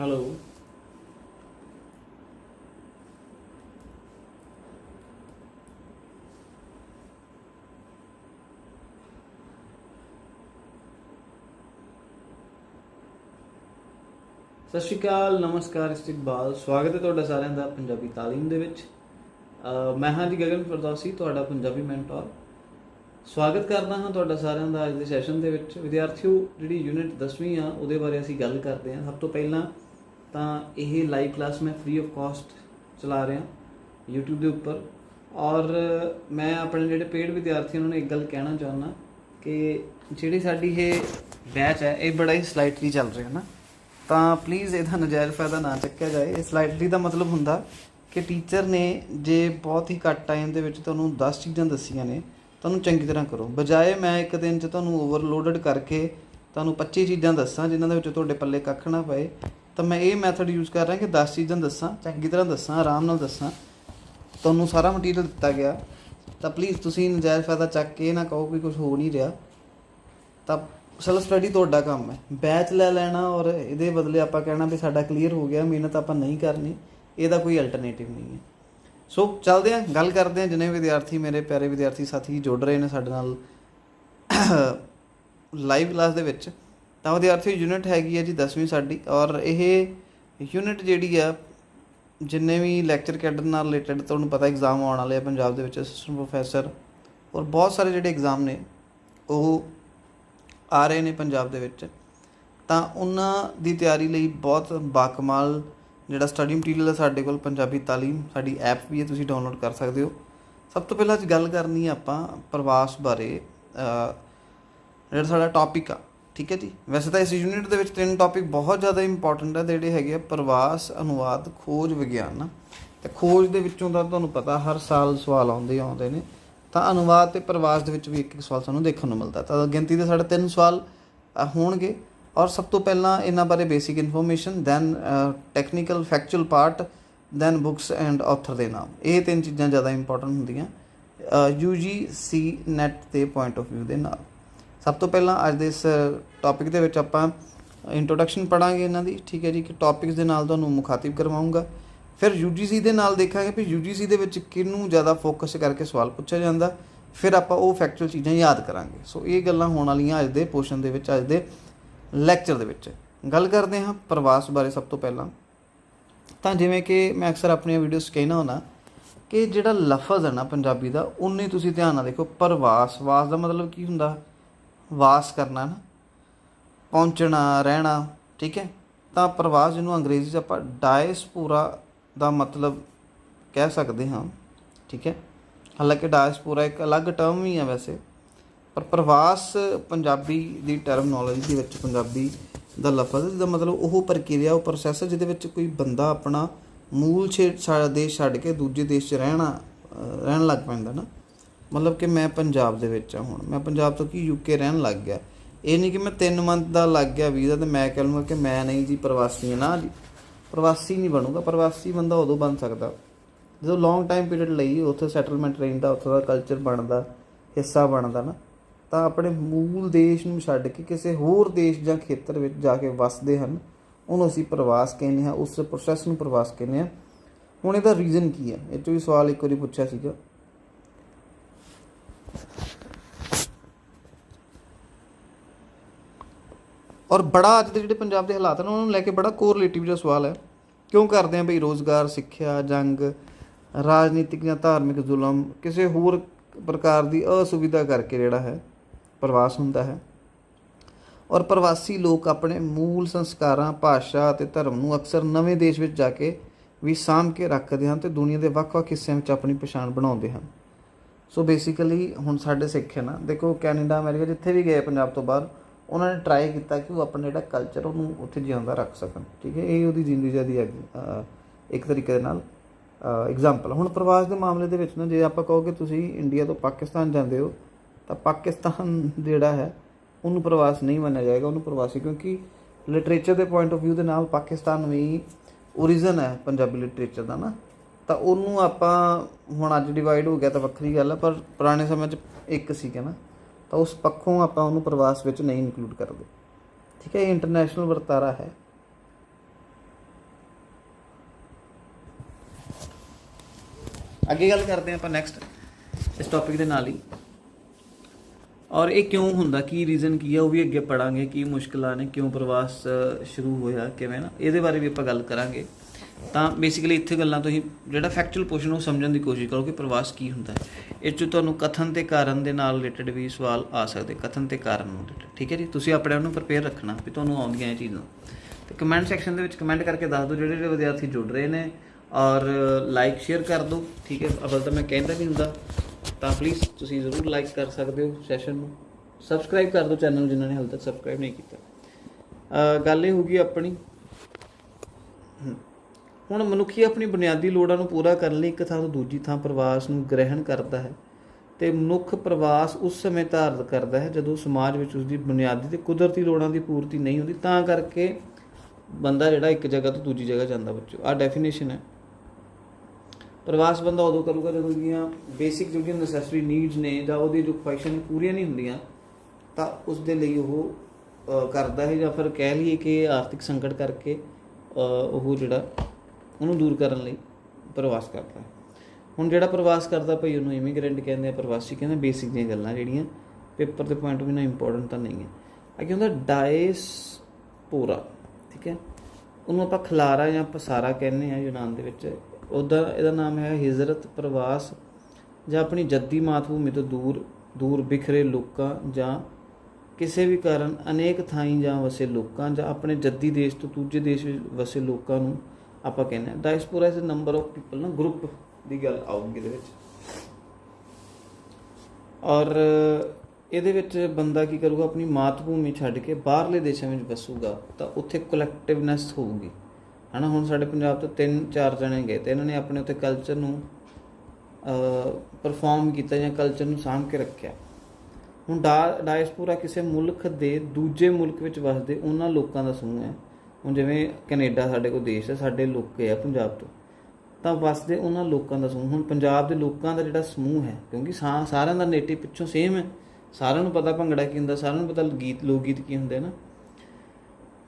Hello ਸਤਿ ਸ਼੍ਰੀ ਅਕਾਲ, ਨਮਸਕਾਰ ਇਸਤਕਬਾਲ ਸਵਾਗਤ ਹੈ ਤੁਹਾਡਾ ਸਾਰਿਆਂ ਦਾ ਪੰਜਾਬੀ ਤਾਲੀਮ ਦੇ ਵਿੱਚ। ਮੈਂ ਹਾਂ ਜੀ ਗਗਨ ਫਰਦੌਸੀ, ਤੁਹਾਡਾ ਪੰਜਾਬੀ ਮੈਂਟਰ। ਸਵਾਗਤ ਕਰਦਾ ਹਾਂ ਤੁਹਾਡਾ ਸਾਰਿਆਂ ਦਾ ਅੱਜ ਦੇ ਸੈਸ਼ਨ ਦੇ ਵਿੱਚ। ਵਿਦਿਆਰਥੀਓ, ਜਿਹੜੀ ਯੂਨਿਟ 10ਵੀਂ ਆ, ਉਹਦੇ ਬਾਰੇ ਅਸੀਂ ਗੱਲ ਕਰਦੇ ਹਾਂ। ਸਭ ਤੋਂ ਪਹਿਲਾਂ ਤਾਂ ਇਹ ਲਾਈਵ ਕਲਾਸ ਮੈਂ ਫ੍ਰੀ ਆਫ ਕਾਸਟ ਚਲਾ ਰਿਹਾ, YouTube ਦੇ ਉੱਪਰ। ਔਰ ਮੈਂ ਆਪਣੇ ਜਿਹੜੇ ਪੇਡ ਵਿਦਿਆਰਥੀਆਂ ਨੂੰ ਇੱਕ ਗੱਲ ਕਹਿਣਾ ਚਾਹੁੰਦਾ ਕਿ ਜਿਹੜੀ ਸਾਡੀ ਇਹ ਬੈਚ ਹੈ, ਇਹ ਬੜਾ ਹੀ ਸਲਾਈਟਲੀ ਚੱਲ ਰਿਹਾ ਨਾ। ਤਾਂ ਪਲੀਜ਼ ਇਹਦਾ ਨਜਾਇਜ਼ ਫਾਇਦਾ ਨਾ ਚੱਕਿਆ ਜਾਏ। ਇਹ ਸਲਾਈਟਲੀ ਦਾ ਮਤਲਬ ਹੁੰਦਾ ਕਿ ਟੀਚਰ ਨੇ ਜੇ ਬਹੁਤ ਹੀ ਘੱਟ ਟਾਈਮ ਦੇ ਵਿੱਚ ਤੁਹਾਨੂੰ 10 ਚੀਜ਼ਾਂ ਦੱਸੀਆਂ ਨੇ, ਤੁਹਾਨੂੰ ਚੰਗੀ ਤਰ੍ਹਾਂ ਕਰੋ। ਬਜਾਏ ਮੈਂ ਇੱਕ ਦਿਨ 'ਚ ਤੁਹਾਨੂੰ ਓਵਰਲੋਡਡ ਕਰਕੇ ਤੁਹਾਨੂੰ 25 ਚੀਜ਼ਾਂ ਦੱਸਾਂ, ਜਿਨ੍ਹਾਂ ਦੇ ਵਿੱਚ ਤੁਹਾਡੇ ਪੱਲੇ ਕੱਖ ਨਾ ਪਏ ਤਾਂ ਮੈਂ ਇਹ ਮੈਥਡ ਯੂਜ਼ ਕਰ ਰਿਹਾ ਕਿ 10 ਚੀਜ਼ਾਂ ਦੱਸਾਂ, ਚੰਗੀ ਤਰ੍ਹਾਂ ਦੱਸਾਂ, ਆਰਾਮ ਨਾਲ ਦੱਸਾਂ। ਤੁਹਾਨੂੰ ਸਾਰਾ ਮਟੀਰੀਅਲ ਦਿੱਤਾ ਗਿਆ। ਤਾਂ ਪਲੀਜ਼ ਤੁਸੀਂ ਨਜਾਇਜ਼ ਫਾਇਦਾ ਚੱਕ ਕੇ ਇਹ ਨਾ ਕਹੋ ਕਿ ਕੁਝ ਹੋ ਨਹੀਂ ਰਿਹਾ। ਤਾਂ ਸੈਲਫ ਸਟੱਡੀ ਤੁਹਾਡਾ ਕੰਮ ਹੈ। ਬੈਚ ਲੈ ਲੈਣਾ ਔਰ ਇਹਦੇ ਬਦਲੇ ਆਪਾਂ ਕਹਿਣਾ ਵੀ ਸਾਡਾ ਕਲੀਅਰ ਹੋ ਗਿਆ, ਮਿਹਨਤ ਆਪਾਂ ਨਹੀਂ ਕਰਨੀ। ਇਹਦਾ ਕੋਈ ਅਲਟਰਨੇਟਿਵ ਨਹੀਂ ਹੈ। ਸੋ ਚੱਲਦੇ ਹਾਂ, ਗੱਲ ਕਰਦੇ ਹਾਂ। ਜਿੰਨੇ ਵਿਦਿਆਰਥੀ ਮੇਰੇ ਪਿਆਰੇ ਵਿਦਿਆਰਥੀ ਸਾਥੀ ਜੁੜ ਰਹੇ ਨੇ ਸਾਡੇ ਨਾਲ ਲਾਈਵ ਕਲਾਸ ਦੇ ਵਿੱਚ। ਤਾਂ ਵਿਦਿਆਰਥੀ ਯੂਨਿਟ ਹੈਗੀ ਹੈ ਜੀ 10ਵੀਂ ਸਾਡੀ ਔਰ ਇਹ ਯੂਨਿਟ ਜਿਹੜੀ ਆ, ਜਿੰਨੇ ਵੀ ਲੈਕਚਰ ਕੈਡਰ ਨਾਲ ਰਿਲੇਟਡ ਤੁਹਾਨੂੰ ਪਤਾ ਐਗਜ਼ਾਮ ਆਉਣ ਵਾਲੇ ਆ ਪੰਜਾਬ ਦੇ ਵਿੱਚ ਅਸਿਸਟੈਂਟ ਪ੍ਰੋਫੈਸਰ ਔਰ ਬਹੁਤ ਸਾਰੇ ਜਿਹੜੇ ਐਗਜ਼ਾਮ ਨੇ, ਉਹ ਆ ਰਹੇ ਨੇ ਪੰਜਾਬ ਦੇ ਵਿੱਚ। ਤਾਂ ਉਹਨਾਂ ਦੀ ਤਿਆਰੀ ਲਈ ਬਹੁਤ ਬਾਕਮਾਲ ਜਿਹੜਾ ਸਟੱਡੀ ਮਟੀਰੀਅਲ ਹੈ ਸਾਡੇ ਕੋਲ, ਪੰਜਾਬੀ ਤਾਲੀਮ ਸਾਡੀ ਐਪ ਵੀ ਹੈ ਤੁਸੀਂ ਡਾਊਨਲੋਡ ਕਰ ਸਕਦੇ ਹੋ। ਸਭ ਤੋਂ ਪਹਿਲਾਂ ਅੱਜ ਗੱਲ ਕਰਨੀ ਹੈ ਆਪਾਂ ਪ੍ਰਵਾਸ ਬਾਰੇ ਜਿਹੜਾ ਸਾਡਾ ਟੌਪਿਕ ਆ ਠੀਕ ਹੈ ਜੀ। ਵੈਸੇ ਤਾਂ ਇਸ ਯੂਨਿਟ ਦੇ ਵਿੱਚ ਤਿੰਨ ਟੌਪਿਕ ਬਹੁਤ ਜ਼ਿਆਦਾ ਇੰਪੋਰਟੈਂਟ ਆ, ਜਿਹੜੇ ਹੈਗੇ ਆ ਪ੍ਰਵਾਸ, ਅਨੁਵਾਦ, ਖੋਜ, ਵਿਗਿਆਨ ਨਾ। ਤੇ ਖੋਜ ਦੇ ਵਿੱਚੋਂ ਤਾਂ ਤੁਹਾਨੂੰ ਪਤਾ ਹਰ ਸਾਲ ਸਵਾਲ ਆਉਂਦੇ ਆਉਂਦੇ ਨੇ। ਤਾਂ ਅਨੁਵਾਦ ਤੇ ਪ੍ਰਵਾਸ ਦੇ ਵਿੱਚ ਵੀ ਇੱਕ ਇੱਕ ਸਵਾਲ ਸਾਨੂੰ ਦੇਖਣ ਨੂੰ ਮਿਲਦਾ। ਤਾਂ ਗਿਣਤੀ ਦੇ ਸਾਡੇ ਤਿੰਨ ਸਵਾਲ ਹੋਣਗੇ। ਔਰ ਸਭ ਤੋਂ ਪਹਿਲਾਂ ਇਹਨਾਂ ਬਾਰੇ basic information then technical factual part then books and author ਦੇ ਨਾਮ। ਇਹ ਤਿੰਨ ਚੀਜ਼ਾਂ ਜ਼ਿਆਦਾ ਇੰਪੋਰਟੈਂਟ ਹੁੰਦੀਆਂ UGC ਨੈਟ ਦੇ ਪੁਆਇੰਟ ਆਫ View ਦੇ ਨਾਲ। ਸਭ ਤੋਂ ਪਹਿਲਾਂ ਅੱਜ ਦੇ ਇਸ ਟੌਪਿਕ ਦੇ ਵਿੱਚ ਆਪਾਂ ਇੰਟਰੋਡਕਸ਼ਨ ਪੜਾਂਗੇ ਇਹਨਾਂ ਦੀ, ਠੀਕ ਹੈ ਜੀ, ਕਿ ਟੌਪਿਕਸ ਦੇ ਨਾਲ ਤੁਹਾਨੂੰ ਮੁਖਾਤਿਬ ਕਰਵਾਉਂਗਾ। ਫਿਰ UGC ਦੇ ਨਾਲ ਦੇਖਾਂਗੇ ਵੀ UGC ਦੇ ਵਿੱਚ ਕਿਹਨੂੰ ਜ਼ਿਆਦਾ ਫੋਕਸ ਕਰਕੇ ਸਵਾਲ ਪੁੱਛਿਆ ਜਾਂਦਾ, ਫਿਰ ਆਪਾਂ ਉਹ ਫੈਕਚੁਅਲ ਚੀਜ਼ਾਂ ਯਾਦ ਕਰਾਂਗੇ। ਸੋ ਇਹ ਗੱਲਾਂ ਹੋਣ ਵਾਲੀਆਂ ਅੱਜ ਦੇ ਪੋਰਸ਼ਨ ਦੇ ਵਿੱਚ, ਅੱਜ ਦੇ ਲੈਕਚਰ ਦੇ ਵਿੱਚ। ਗੱਲ ਕਰਦੇ ਹਾਂ ਪ੍ਰਵਾਸ ਬਾਰੇ ਸਭ ਤੋਂ ਪਹਿਲਾਂ। ਤਾਂ ਜਿਵੇਂ ਕਿ ਮੈਂ ਅਕਸਰ ਆਪਣੀਆਂ ਵੀਡੀਓਸ ਕਹਿਣਾ ਹੁੰਦਾ ਕਿ ਜਿਹੜਾ ਲਫ਼ਜ਼ ਹੈ ਨਾ ਪੰਜਾਬੀ ਦਾ ਉਨੇ ਤੁਸੀਂ ਧਿਆਨ ਨਾਲ ਦੇਖੋ, ਪ੍ਰਵਾਸ। ਵਾਸ ਦਾ ਮਤਲਬ ਕੀ ਹੁੰਦਾ? ਵਾਸ ਕਰਨਾ ਨਾ, ਪਹੁੰਚਣਾ, ਰਹਿਣਾ, ਠੀਕ ਹੈ? ਤਾਂ ਪ੍ਰਵਾਸ ਜਿਹਨੂੰ ਅੰਗਰੇਜ਼ੀ 'ਚ ਆਪਾਂ ਡਾਇਸਪੂਰਾ ਦਾ ਮਤਲਬ ਕਹਿ ਸਕਦੇ ਹਾਂ, ਠੀਕ ਹੈ? ਹਾਲਾਂਕਿ ਡਾਇਸਪੂਰਾ ਇੱਕ ਅਲੱਗ ਟਰਮ ਹੀ ਹੈ ਵੈਸੇ, ਪਰ ਪ੍ਰਵਾਸ ਪੰਜਾਬੀ ਦੀ ਟਰਮਨੋਲੋਜੀ ਦੇ ਵਿੱਚ ਪੰਜਾਬੀ ਦਾ ਲਫ਼ਜ਼, ਜਿਹਦਾ ਮਤਲਬ ਉਹ ਪ੍ਰਕਿਰਿਆ, ਉਹ ਪ੍ਰੋਸੈਸ ਜਿਹਦੇ ਵਿੱਚ ਕੋਈ ਬੰਦਾ ਆਪਣਾ ਮੂਲ ਛੇ ਸਾਡਾ ਦੇਸ਼ ਛੱਡ ਕੇ ਦੂਜੇ ਦੇਸ਼ 'ਚ ਰਹਿਣਾ ਰਹਿਣ ਲੱਗ ਪੈਂਦਾ ਨਾ। ਮਤਲਬ ਕਿ ਮੈਂ ਪੰਜਾਬ ਦੇ ਵਿੱਚ ਆ ਹੁਣ। ਮੈਂ ਪੰਜਾਬ ਤੋਂ ਕੀ ਯੂਕੇ ਰਹਿਣ ਲੱਗ ਗਿਆ। ਇਹ ਨਹੀਂ ਕਿ ਮੈਂ 3 ਮੰਥ ਦਾ ਲੱਗ ਗਿਆ ਵੀਜ਼ਾ ਤੇ ਮੈਂ ਕਹਿ ਲੂੰਗਾ ਕਿ ਮੈਂ ਨਹੀਂ ਜੀ ਪ੍ਰਵਾਸੀ ਹਾਂ ਨਾ ਜੀ। ਪ੍ਰਵਾਸੀ ਨਹੀਂ ਬਣੂਗਾ। ਪ੍ਰਵਾਸੀ ਬੰਦਾ ਉਦੋਂ ਬਣ ਸਕਦਾ। ਜਦੋਂ ਲੌਂਗ ਟਾਈਮ ਪੀਰੀਅਡ ਲਈ ਉੱਥੇ ਸੈਟਲਮੈਂਟ ਰਹਿੰਦਾ, ਉੱਥੇ ਦਾ ਕਲਚਰ ਬਣਦਾ, ਹਿੱਸਾ ਬਣਦਾ ਨਾ, ਤਾਂ ਆਪਣੇ ਮੂਲ ਦੇਸ਼ ਨੂੰ ਛੱਡ ਕੇ ਕਿਸੇ ਹੋਰ ਦੇਸ਼ ਜਾਂ ਖੇਤਰ ਵਿੱਚ ਜਾ ਕੇ ਵਸਦੇ ਹਨ। ਉਹਨੂੰ ਅਸੀਂ ਪ੍ਰਵਾਸ ਕਹਿੰਦੇ ਹਾਂ, ਉਸ ਪ੍ਰੋਸੈਸ ਨੂੰ ਪ੍ਰਵਾਸ ਕਹਿੰਦੇ ਹਾਂ। ਹੁਣ ਇਹਦਾ ਰੀਜ਼ਨ ਕੀ ਹੈ? ਇਹ ਤੋਂ ਵੀ ਸਵਾਲ ਇੱਕ ਵਾਰੀ ਪੁੱਛਿਆ ਸੀਗਾ। ਔਰ ਬੜਾ ਅੱਜ ਦੇ ਜਿਹੜੇ ਪੰਜਾਬ ਦੇ ਹਾਲਾਤ ਨੇ, ਉਹਨਾਂ ਨੂੰ ਲੈ ਕੇ ਬੜਾ ਕੋਰਿਲੇਟਿਵ ਜਿਹਾ ਸਵਾਲ ਹੈ। ਕਿਉਂ ਕਰਦੇ ਆ ਬਈ ਰੋਜ਼ਗਾਰ, ਸਿੱਖਿਆ, ਜੰਗ, ਰਾਜਨੀਤਿਕ ਜਾਂ ਧਾਰਮਿਕ ਜ਼ੁਲਮ, ਕਿਸੇ ਹੋਰ ਪ੍ਰਕਾਰ ਦੀ ਅਸੁਵਿਧਾ ਕਰਕੇ ਜਿਹੜਾ ਹੈ, ਪ੍ਰਵਾਸ ਹੁੰਦਾ ਹੈ। ਔਰ ਪ੍ਰਵਾਸੀ ਲੋਕ ਆਪਣੇ ਮੂਲ ਸੰਸਕਾਰਾਂ, ਭਾਸ਼ਾ ਅਤੇ ਧਰਮ ਨੂੰ ਅਕਸਰ ਨਵੇਂ ਦੇਸ਼ ਵਿੱਚ ਜਾ ਕੇ ਵੀ ਸਾਂਭ ਕੇ ਰੱਖਦੇ ਹਨ ਤੇ ਦੁਨੀਆ ਦੇ ਵੱਖ-ਵੱਖ ਹਿੱਸਿਆਂ ਵਿੱਚ ਆਪਣੀ ਪਛਾਣ ਬਣਾਉਂਦੇ ਹਨ। ਸੋ ਬੇਸਿਕਲੀ ਹੁਣ ਸਾਡੇ ਸਿੱਖ ਹੈ ਨਾ ਦੇਖੋ ਕੈਨੇਡਾ ਅਮਰੀਕਾ ਜਿੱਥੇ ਵੀ ਗਏ ਪੰਜਾਬ ਤੋਂ ਬਾਹਰ ਉਹਨਾਂ ਨੇ ਟਰਾਈ ਕੀਤਾ ਕਿ ਉਹ ਆਪਣਾ ਜਿਹੜਾ ਕਲਚਰ ਉਹਨੂੰ ਉੱਥੇ ਜਿਉਂਦਾ ਰੱਖ ਸਕਣ ਠੀਕ ਹੈ? ਇਹ ਉਹਦੀ ਜ਼ਿੰਦਗੀ ਦੀ ਅਹ, ਇੱਕ ਤਰੀਕੇ ਦੇ ਨਾਲ ਐਗਜ਼ਾਮਪਲ ਹੁਣ ਪ੍ਰਵਾਸ ਦੇ ਮਾਮਲੇ ਦੇ ਵਿੱਚ ਨਾ ਜੇ ਆਪਾਂ ਕਹੋ ਕਿ ਤੁਸੀਂ ਇੰਡੀਆ ਤੋਂ ਪਾਕਿਸਤਾਨ ਜਾਂਦੇ ਹੋ ਤਾਂ ਪਾਕਿਸਤਾਨ ਜਿਹੜਾ ਹੈ ਉਹਨੂੰ ਪ੍ਰਵਾਸ ਨਹੀਂ ਮੰਨਿਆ ਜਾਏਗਾ ਉਹਨੂੰ ਪ੍ਰਵਾਸੀ ਕਿਉਂਕਿ ਲਿਟਰੇਚਰ ਦੇ ਪੁਆਇੰਟ ਆਫ View ਦੇ ਨਾਲ ਪਾਕਿਸਤਾਨ ਵੀ ਓਰੀਜਨ ਹੈ ਪੰਜਾਬੀ ਲਿਟਰੇਚਰ ਦਾ ਨਾ। ਤਾਂ ਉਹਨੂੰ ਆਪਾਂ ਹੁਣ ਅੱਜ ਡਿਵਾਈਡ ਹੋ ਗਿਆ ਤਾਂ ਵੱਖਰੀ ਗੱਲ ਆ, ਪਰ ਪੁਰਾਣੇ ਸਮੇਂ 'ਚ ਇੱਕ ਸੀਗਾ ਨਾ, ਤਾਂ ਉਸ ਪੱਖੋਂ ਆਪਾਂ ਉਹਨੂੰ ਪ੍ਰਵਾਸ ਵਿੱਚ ਨਹੀਂ ਇਨਕਲੂਡ ਕਰਦੇ। ਠੀਕ ਹੈ, ਇਹ ਇੰਟਰਨੈਸ਼ਨਲ ਵਰਤਾਰਾ ਹੈ। ਅੱਗੇ ਗੱਲ ਕਰਦੇ ਆਪਾਂ ਨੈਕਸਟ ਇਸ ਟੌਪਿਕ ਦੇ ਨਾਲ ਹੀ। ਔਰ ਇਹ ਕਿਉਂ ਹੁੰਦਾ, ਕੀ ਰੀਜ਼ਨ ਕੀ ਹੈ ਉਹ ਵੀ ਅੱਗੇ ਪੜਾਂਗੇ, ਕੀ ਮੁਸ਼ਕਲਾਂ ਨੇ, ਕਿਉਂ ਪ੍ਰਵਾਸ ਸ਼ੁਰੂ ਹੋਇਆ, ਕਿਵੇਂ ਨਾ, ਇਹਦੇ ਬਾਰੇ ਵੀ ਆਪਾਂ ਗੱਲ ਕਰਾਂਗੇ। ਤਾਂ ਬੇਸਿਕਲੀ ਇੱਥੇ ਗੱਲਾਂ ਤੁਸੀਂ ਜਿਹੜਾ ਫੈਕਚੁਅਲ ਪੋਰਸ਼ਨ ਉਹ ਸਮਝਣ ਦੀ ਕੋਸ਼ਿਸ਼ ਕਰੋ ਕਿ ਪ੍ਰਵਾਸ ਕੀ ਹੁੰਦਾ ਹੈ। ਇਹ 'ਚ ਤੁਹਾਨੂੰ ਕਥਨ ਤੇ ਕਾਰਨ ਦੇ ਨਾਲ ਰਿਲੇਟਡ ਵੀ ਸਵਾਲ ਆ ਸਕਦੇ ਕਥਨ ਤੇ ਕਾਰਨ ਨੂੰ related, ਠੀਕ ਹੈ ਜੀ? ਤੁਸੀਂ ਆਪਣੇ ਆਪ ਨੂੰ ਪ੍ਰਪੇਅਰ ਰੱਖਣਾ ਵੀ ਤੁਹਾਨੂੰ ਆਉਂਦੀਆਂ ਇਹ ਚੀਜ਼ਾਂ। ਤੇ ਕਮੈਂਟ ਸੈਕਸ਼ਨ ਦੇ ਵਿੱਚ ਕਮੈਂਟ ਕਰਕੇ ਦੱਸ ਦਿਓ ਜਿਹੜੇ ਜਿਹੜੇ ਵਿਦਿਆਰਥੀ ਜੁੜ ਰਹੇ ਨੇ ਔਰ ਲਾਈਕ ਸ਼ੇਅਰ ਕਰ ਦਿਓ ਠੀਕ ਹੈ? ਅਵਲ ਤਾਂ ਮੈਂ ਕਹਿੰਦਾ ਨਹੀਂ ਹੁੰਦਾ ਤਾਂ ਪਲੀਜ਼ ਤੁਸੀਂ ਜ਼ਰੂਰ ਲਾਈਕ ਕਰ ਸਕਦੇ ਹੋ ਸੈਸ਼ਨ ਨੂੰ। ਸਬਸਕ੍ਰਾਈਬ ਕਰ ਦਿਓ ਚੈਨਲ ਜਿਨ੍ਹਾਂ ਨੇ ਹਾਲੇ ਤੱਕ ਸਬਸਕ੍ਰਾਈਬ ਨਹੀਂ ਕੀਤਾ। ਗੱਲ ਇਹ ਹੋਊਗੀ ਆਪਣੀ ਹੁਣ ਮਨੁੱਖੀ ਆਪਣੀ ਬੁਨਿਆਦੀ ਲੋੜਾਂ ਨੂੰ ਪੂਰਾ ਕਰਨ ਲਈ ਇੱਕ ਥਾਂ ਤੋਂ ਦੂਜੀ ਥਾਂ ਪ੍ਰਵਾਸ ਨੂੰ ਗ੍ਰਹਿਣ ਕਰਦਾ ਹੈ ਤੇ ਮਨੁੱਖ ਪ੍ਰਵਾਸ ਉਸ ਸਮੇਂ ਧਾਰਤ ਕਰਦਾ ਹੈ ਜਦੋਂ ਸਮਾਜ ਵਿੱਚ ਉਸ ਦੀ ਬੁਨਿਆਦੀ ਤੇ ਕੁਦਰਤੀ ਲੋੜਾਂ ਦੀ ਪੂਰਤੀ ਨਹੀਂ ਹੁੰਦੀ, ਤਾਂ ਕਰਕੇ ਬੰਦਾ ਜਿਹੜਾ ਇੱਕ ਜਗ੍ਹਾ ਤੋਂ ਦੂਜੀ ਜਗ੍ਹਾ ਜਾਂਦਾ ਬੱਚੋ। ਆ ਡੈਫੀਨੇਸ਼ਨ ਹੈ। ਪ੍ਰਵਾਸ ਬੰਦਾ ਉਦੋਂ ਕਰੂਗਾ ਜਦੋਂ ਉਹਦੀਆਂ ਬੇਸਿਕ ਜਿਹੜੀਆਂ ਨੈਸੈਸਰੀ ਨੀਡਸ ਨੇ ਜਾਂ ਉਹਦੀ ਜੋ ਖੁਆਇਸ਼ਾਂ ਨੇ ਪੂਰੀਆਂ ਨਹੀਂ ਹੁੰਦੀਆਂ, ਤਾਂ ਉਸ ਦੇ ਲਈ ਉਹ ਕਰਦਾ ਹੈ ਜਾਂ ਫਿਰ ਕਹਿ ਲਈਏ ਕਿ ਆਰਥਿਕ ਸੰਕਟ ਕਰਕੇ ਉਹ ਜਿਹੜਾ ਉਹਨੂੰ ਦੂਰ ਕਰਨ ਲਈ ਪ੍ਰਵਾਸ ਕਰਦਾ। ਹੁਣ ਜਿਹੜਾ ਪ੍ਰਵਾਸ ਕਰਦਾ ਭਈ ਉਹਨੂੰ ਇਮੀਗ੍ਰੈਂਟ ਕਹਿੰਦੇ ਆ, ਪ੍ਰਵਾਸੀ ਕਹਿੰਦੇ ਬੇਸਿਕ ਦੀਆਂ ਗੱਲਾਂ ਜਿਹੜੀਆਂ ਪੇਪਰ ਦੇ ਪੁਆਇੰਟ ਵੀ ਨਾ ਇੰਪੋਰਟੈਂਟ ਤਾਂ ਨਹੀਂ ਹੈ। ਅੱਗੇ ਹੁੰਦਾ ਡਾਇਸ ਪੂਰਾ ਠੀਕ ਹੈ? ਉਹਨੂੰ ਆਪਾਂ ਖਲਾਰਾ ਜਾਂ ਪਸਾਰਾ ਕਹਿੰਦੇ ਆ ਯੂਨਾਨ ਦੇ ਵਿੱਚ। ਉਹਦਾ, ਇਹਦਾ ਨਾਮ ਹੈ ਹਿਜਰਤ ਪ੍ਰਵਾਸ, ਜਾਂ ਆਪਣੀ ਜੱਦੀ ਮਾਤਭੂਮੀ ਤੋਂ ਦੂਰ ਦੂਰ ਬਿਖਰੇ ਲੋਕਾਂ ਜਾਂ ਕਿਸੇ ਵੀ ਕਾਰਨ ਅਨੇਕ ਥਾਈਂ ਜਾਂ ਵਸੇ ਲੋਕਾਂ ਜਾਂ ਆਪਣੇ ਜੱਦੀ ਦੇਸ਼ ਤੋਂ ਦੂਜੇ ਦੇਸ਼ ਵਿੱਚ ਵਸੇ ਲੋਕਾਂ ਨੂੰ ਆਪਾਂ ਕਹਿੰਦੇ ਆ diaspora is number of people ਨਾ ਗਰੁੱਪ ਦੀ ਗੱਲ ਆਊਗੀ ਇਹਦੇ ਵਿੱਚ। ਔਰ ਇਹਦੇ ਵਿੱਚ ਬੰਦਾ ਕੀ ਕਰੂਗਾ, ਆਪਣੀ ਮਾਤ ਭੂਮੀ ਛੱਡ ਕੇ ਬਾਹਰਲੇ ਦੇਸ਼ਾਂ ਵਿੱਚ ਵਸੂਗਾ, ਤਾਂ ਉੱਥੇ ਕਲੈਕਟਿਵਨੈਸ ਹੋਊਗੀ। ਹਨਾ, ਹੁਣ ਸਾਡੇ ਪੰਜਾਬ ਤੋਂ ਤਿੰਨ, ਚਾਰ ਜਣੇ ਗਏ ਤੇ ਇਹਨਾਂ ਨੇ ਆਪਣੇ ਉੱਤੇ ਕਲਚਰ ਨੂੰ ਪਰਫਾਰਮ ਕੀਤਾ ਜਾਂ ਕਲਚਰ ਨੂੰ ਸਾਂਭ ਕੇ ਰੱਖਿਆ। ਹੁਣ ਡਾ- ਡਾਇਸਪੋਰਾ ਕਿਸੇ ਮੁਲਕ ਦੇ ਦੂਜੇ ਮੁਲਕ ਵਿੱਚ ਵਸਦੇ ਉਹਨਾਂ ਲੋਕਾਂ ਦਾ ਸਮੂਹ ਹੈ। ਹੁਣ ਜਿਵੇਂ ਕੈਨੇਡਾ ਸਾਡੇ ਕੋਲ ਦੇਸ਼ ਹੈ, ਸਾਡੇ ਲੋਕ ਆ ਪੰਜਾਬ ਤੋਂ, ਤਾਂ ਵਸਦੇ ਉਹਨਾਂ ਲੋਕਾਂ ਦਾ ਸਮੂਹ। ਹੁਣ ਪੰਜਾਬ ਦੇ ਲੋਕਾਂ ਦਾ ਜਿਹੜਾ ਸਮੂਹ ਹੈ, ਕਿਉਂਕਿ ਸਾ- ਸਾਰਿਆਂ ਦਾ ਨੇਟਿਵ ਪਿੱਛੋਂ ਸੇਮ ਹੈ। ਸਾਰਿਆਂ ਨੂੰ ਪਤਾ ਭੰਗੜਾ ਕੀ ਹੁੰਦਾ, ਸਾਰਿਆਂ ਨੂੰ ਪਤਾ ਗੀਤ ਲੋਕ ਗੀਤ ਕੀ ਹੁੰਦੇ ਨਾ।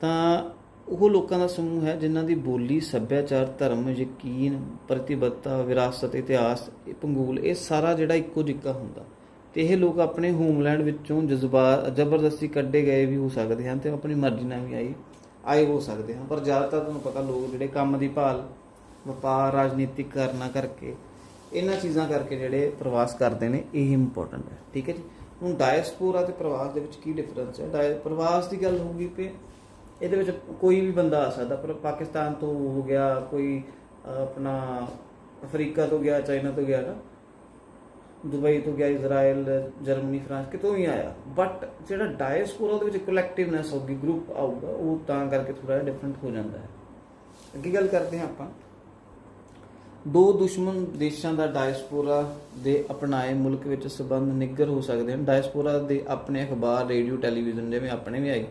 ਤਾਂ ਉਹ ਲੋਕਾਂ ਦਾ ਸਮੂਹ ਹੈ ਜਿਨ੍ਹਾਂ ਦੀ ਬੋਲੀ, ਸੱਭਿਆਚਾਰ, ਧਰਮ, ਯਕੀਨ, ਪ੍ਰਤੀਬੱਧਤਾ, ਵਿਰਾਸਤ, ਇਤਿਹਾਸ, ਇਹ ਇਹ ਸਾਰਾ ਜਿਹੜਾ ਇੱਕੋ ਜਿੱਕਾ ਹੁੰਦਾ। ਤੇ ਇਹ ਲੋਕ ਆਪਣੇ ਹੋਮਲੈਂਡ ਵਿੱਚੋਂ ਜਜ਼ਬਾ, ਜ਼ਬਰਦਸਤੀ ਕੱਢੇ ਗਏ ਵੀ ਹੋ ਸਕਦੇ ਹਨ ਤੇ ਆਪਣੀ ਮਰਜ਼ੀ ਨਾਲ ਵੀ ਆਈ। ਆਏ ਹੋ ਸਕਦੇ ਹਾਂ, ਪਰ ਜ਼ਿਆਦਾਤਰ ਤੁਹਾਨੂੰ ਪਤਾ ਲੋਕ ਜਿਹੜੇ ਕੰਮ ਦੀ ਭਾਲ, ਵਪਾਰ ਰਾਜਨੀਤਿਕ ਕਰਨਾ ਕਰਕੇ, ਇਹਨਾਂ ਚੀਜ਼ਾਂ ਕਰਕੇ ਜਿਹੜੇ ਪ੍ਰਵਾਸ ਕਰਦੇ ਨੇ, ਇਹ ਇੰਪੋਰਟੈਂਟ ਹੈ। ਠੀਕ ਹੈ ਜੀ? ਹੁਣ ਡਾਇਸਪੋਰਾ ਤੇ ਪ੍ਰਵਾਸ ਦੇ ਵਿੱਚ ਕੀ ਡਿਫਰੈਂਸ ਹੈ? ਡਾਇ ਪ੍ਰਵਾਸ ਦੀ ਗੱਲ ਹੋਊਗੀ ਕਿ ਇਹਦੇ ਵਿੱਚ ਕੋਈ ਵੀ ਬੰਦਾ ਆ ਸਕਦਾ, ਪਰ ਪਾਕਿਸਤਾਨ ਤੋਂ ਹੋ ਗਿਆ, ਕੋਈ ਆਪਣਾ ਅਫਰੀਕਾ ਤੋਂ ਗਿਆ, ਚਾਈਨਾ ਤੋਂ ਗਿਆ ਨਾ ਦੁਬਈ ਤੋਂ ਗਿਆ ਇਜ਼ਰਾਈਲ ਜਰਮਨੀ, ਫਰਾਂਸ, ਕਿਤੋਂ ਵੀ ਆਇਆ। ਬਟ ਜਿਹੜਾ ਡਾਇਸਪੋਰਾ ਦੇ ਵਿੱਚ ਕਲੈਕਟਿਵਨੈਸ ਹੋਊਗੀ ਗਰੁੱਪ ਆਊਗਾ, ਉਹ ਤਾਂ ਕਰਕੇ ਥੋੜਾ ਜਿਹਾ ਡਿਫਰੈਂਟ ਹੋ ਜਾਂਦਾ ਹੈ। ਅੱਗੇ ਗੱਲ ਕਰਦੇ ਹਾਂ ਆਪਾਂ। ਦੋ ਦੁਸ਼ਮਣ ਦੇਸ਼ਾਂ ਦਾ ਡਾਇਸਪੋਰਾ ਦੇ ਅਪਣਾਏ ਮੁਲਕ ਵਿੱਚ ਸਬੰਧ ਨਿੱਗਰ ਹੋ ਸਕਦੇ ਹਨ। ਡਾਇਸਪੋਰਾ ਦੇ ਆਪਣੇ ਅਖਬਾਰ ਰੇਡੀਓ ਟੈਲੀਵਿਜ਼ਨ ਜਿਵੇਂ ਆਪਣੇ ਵੀ ਆਏ।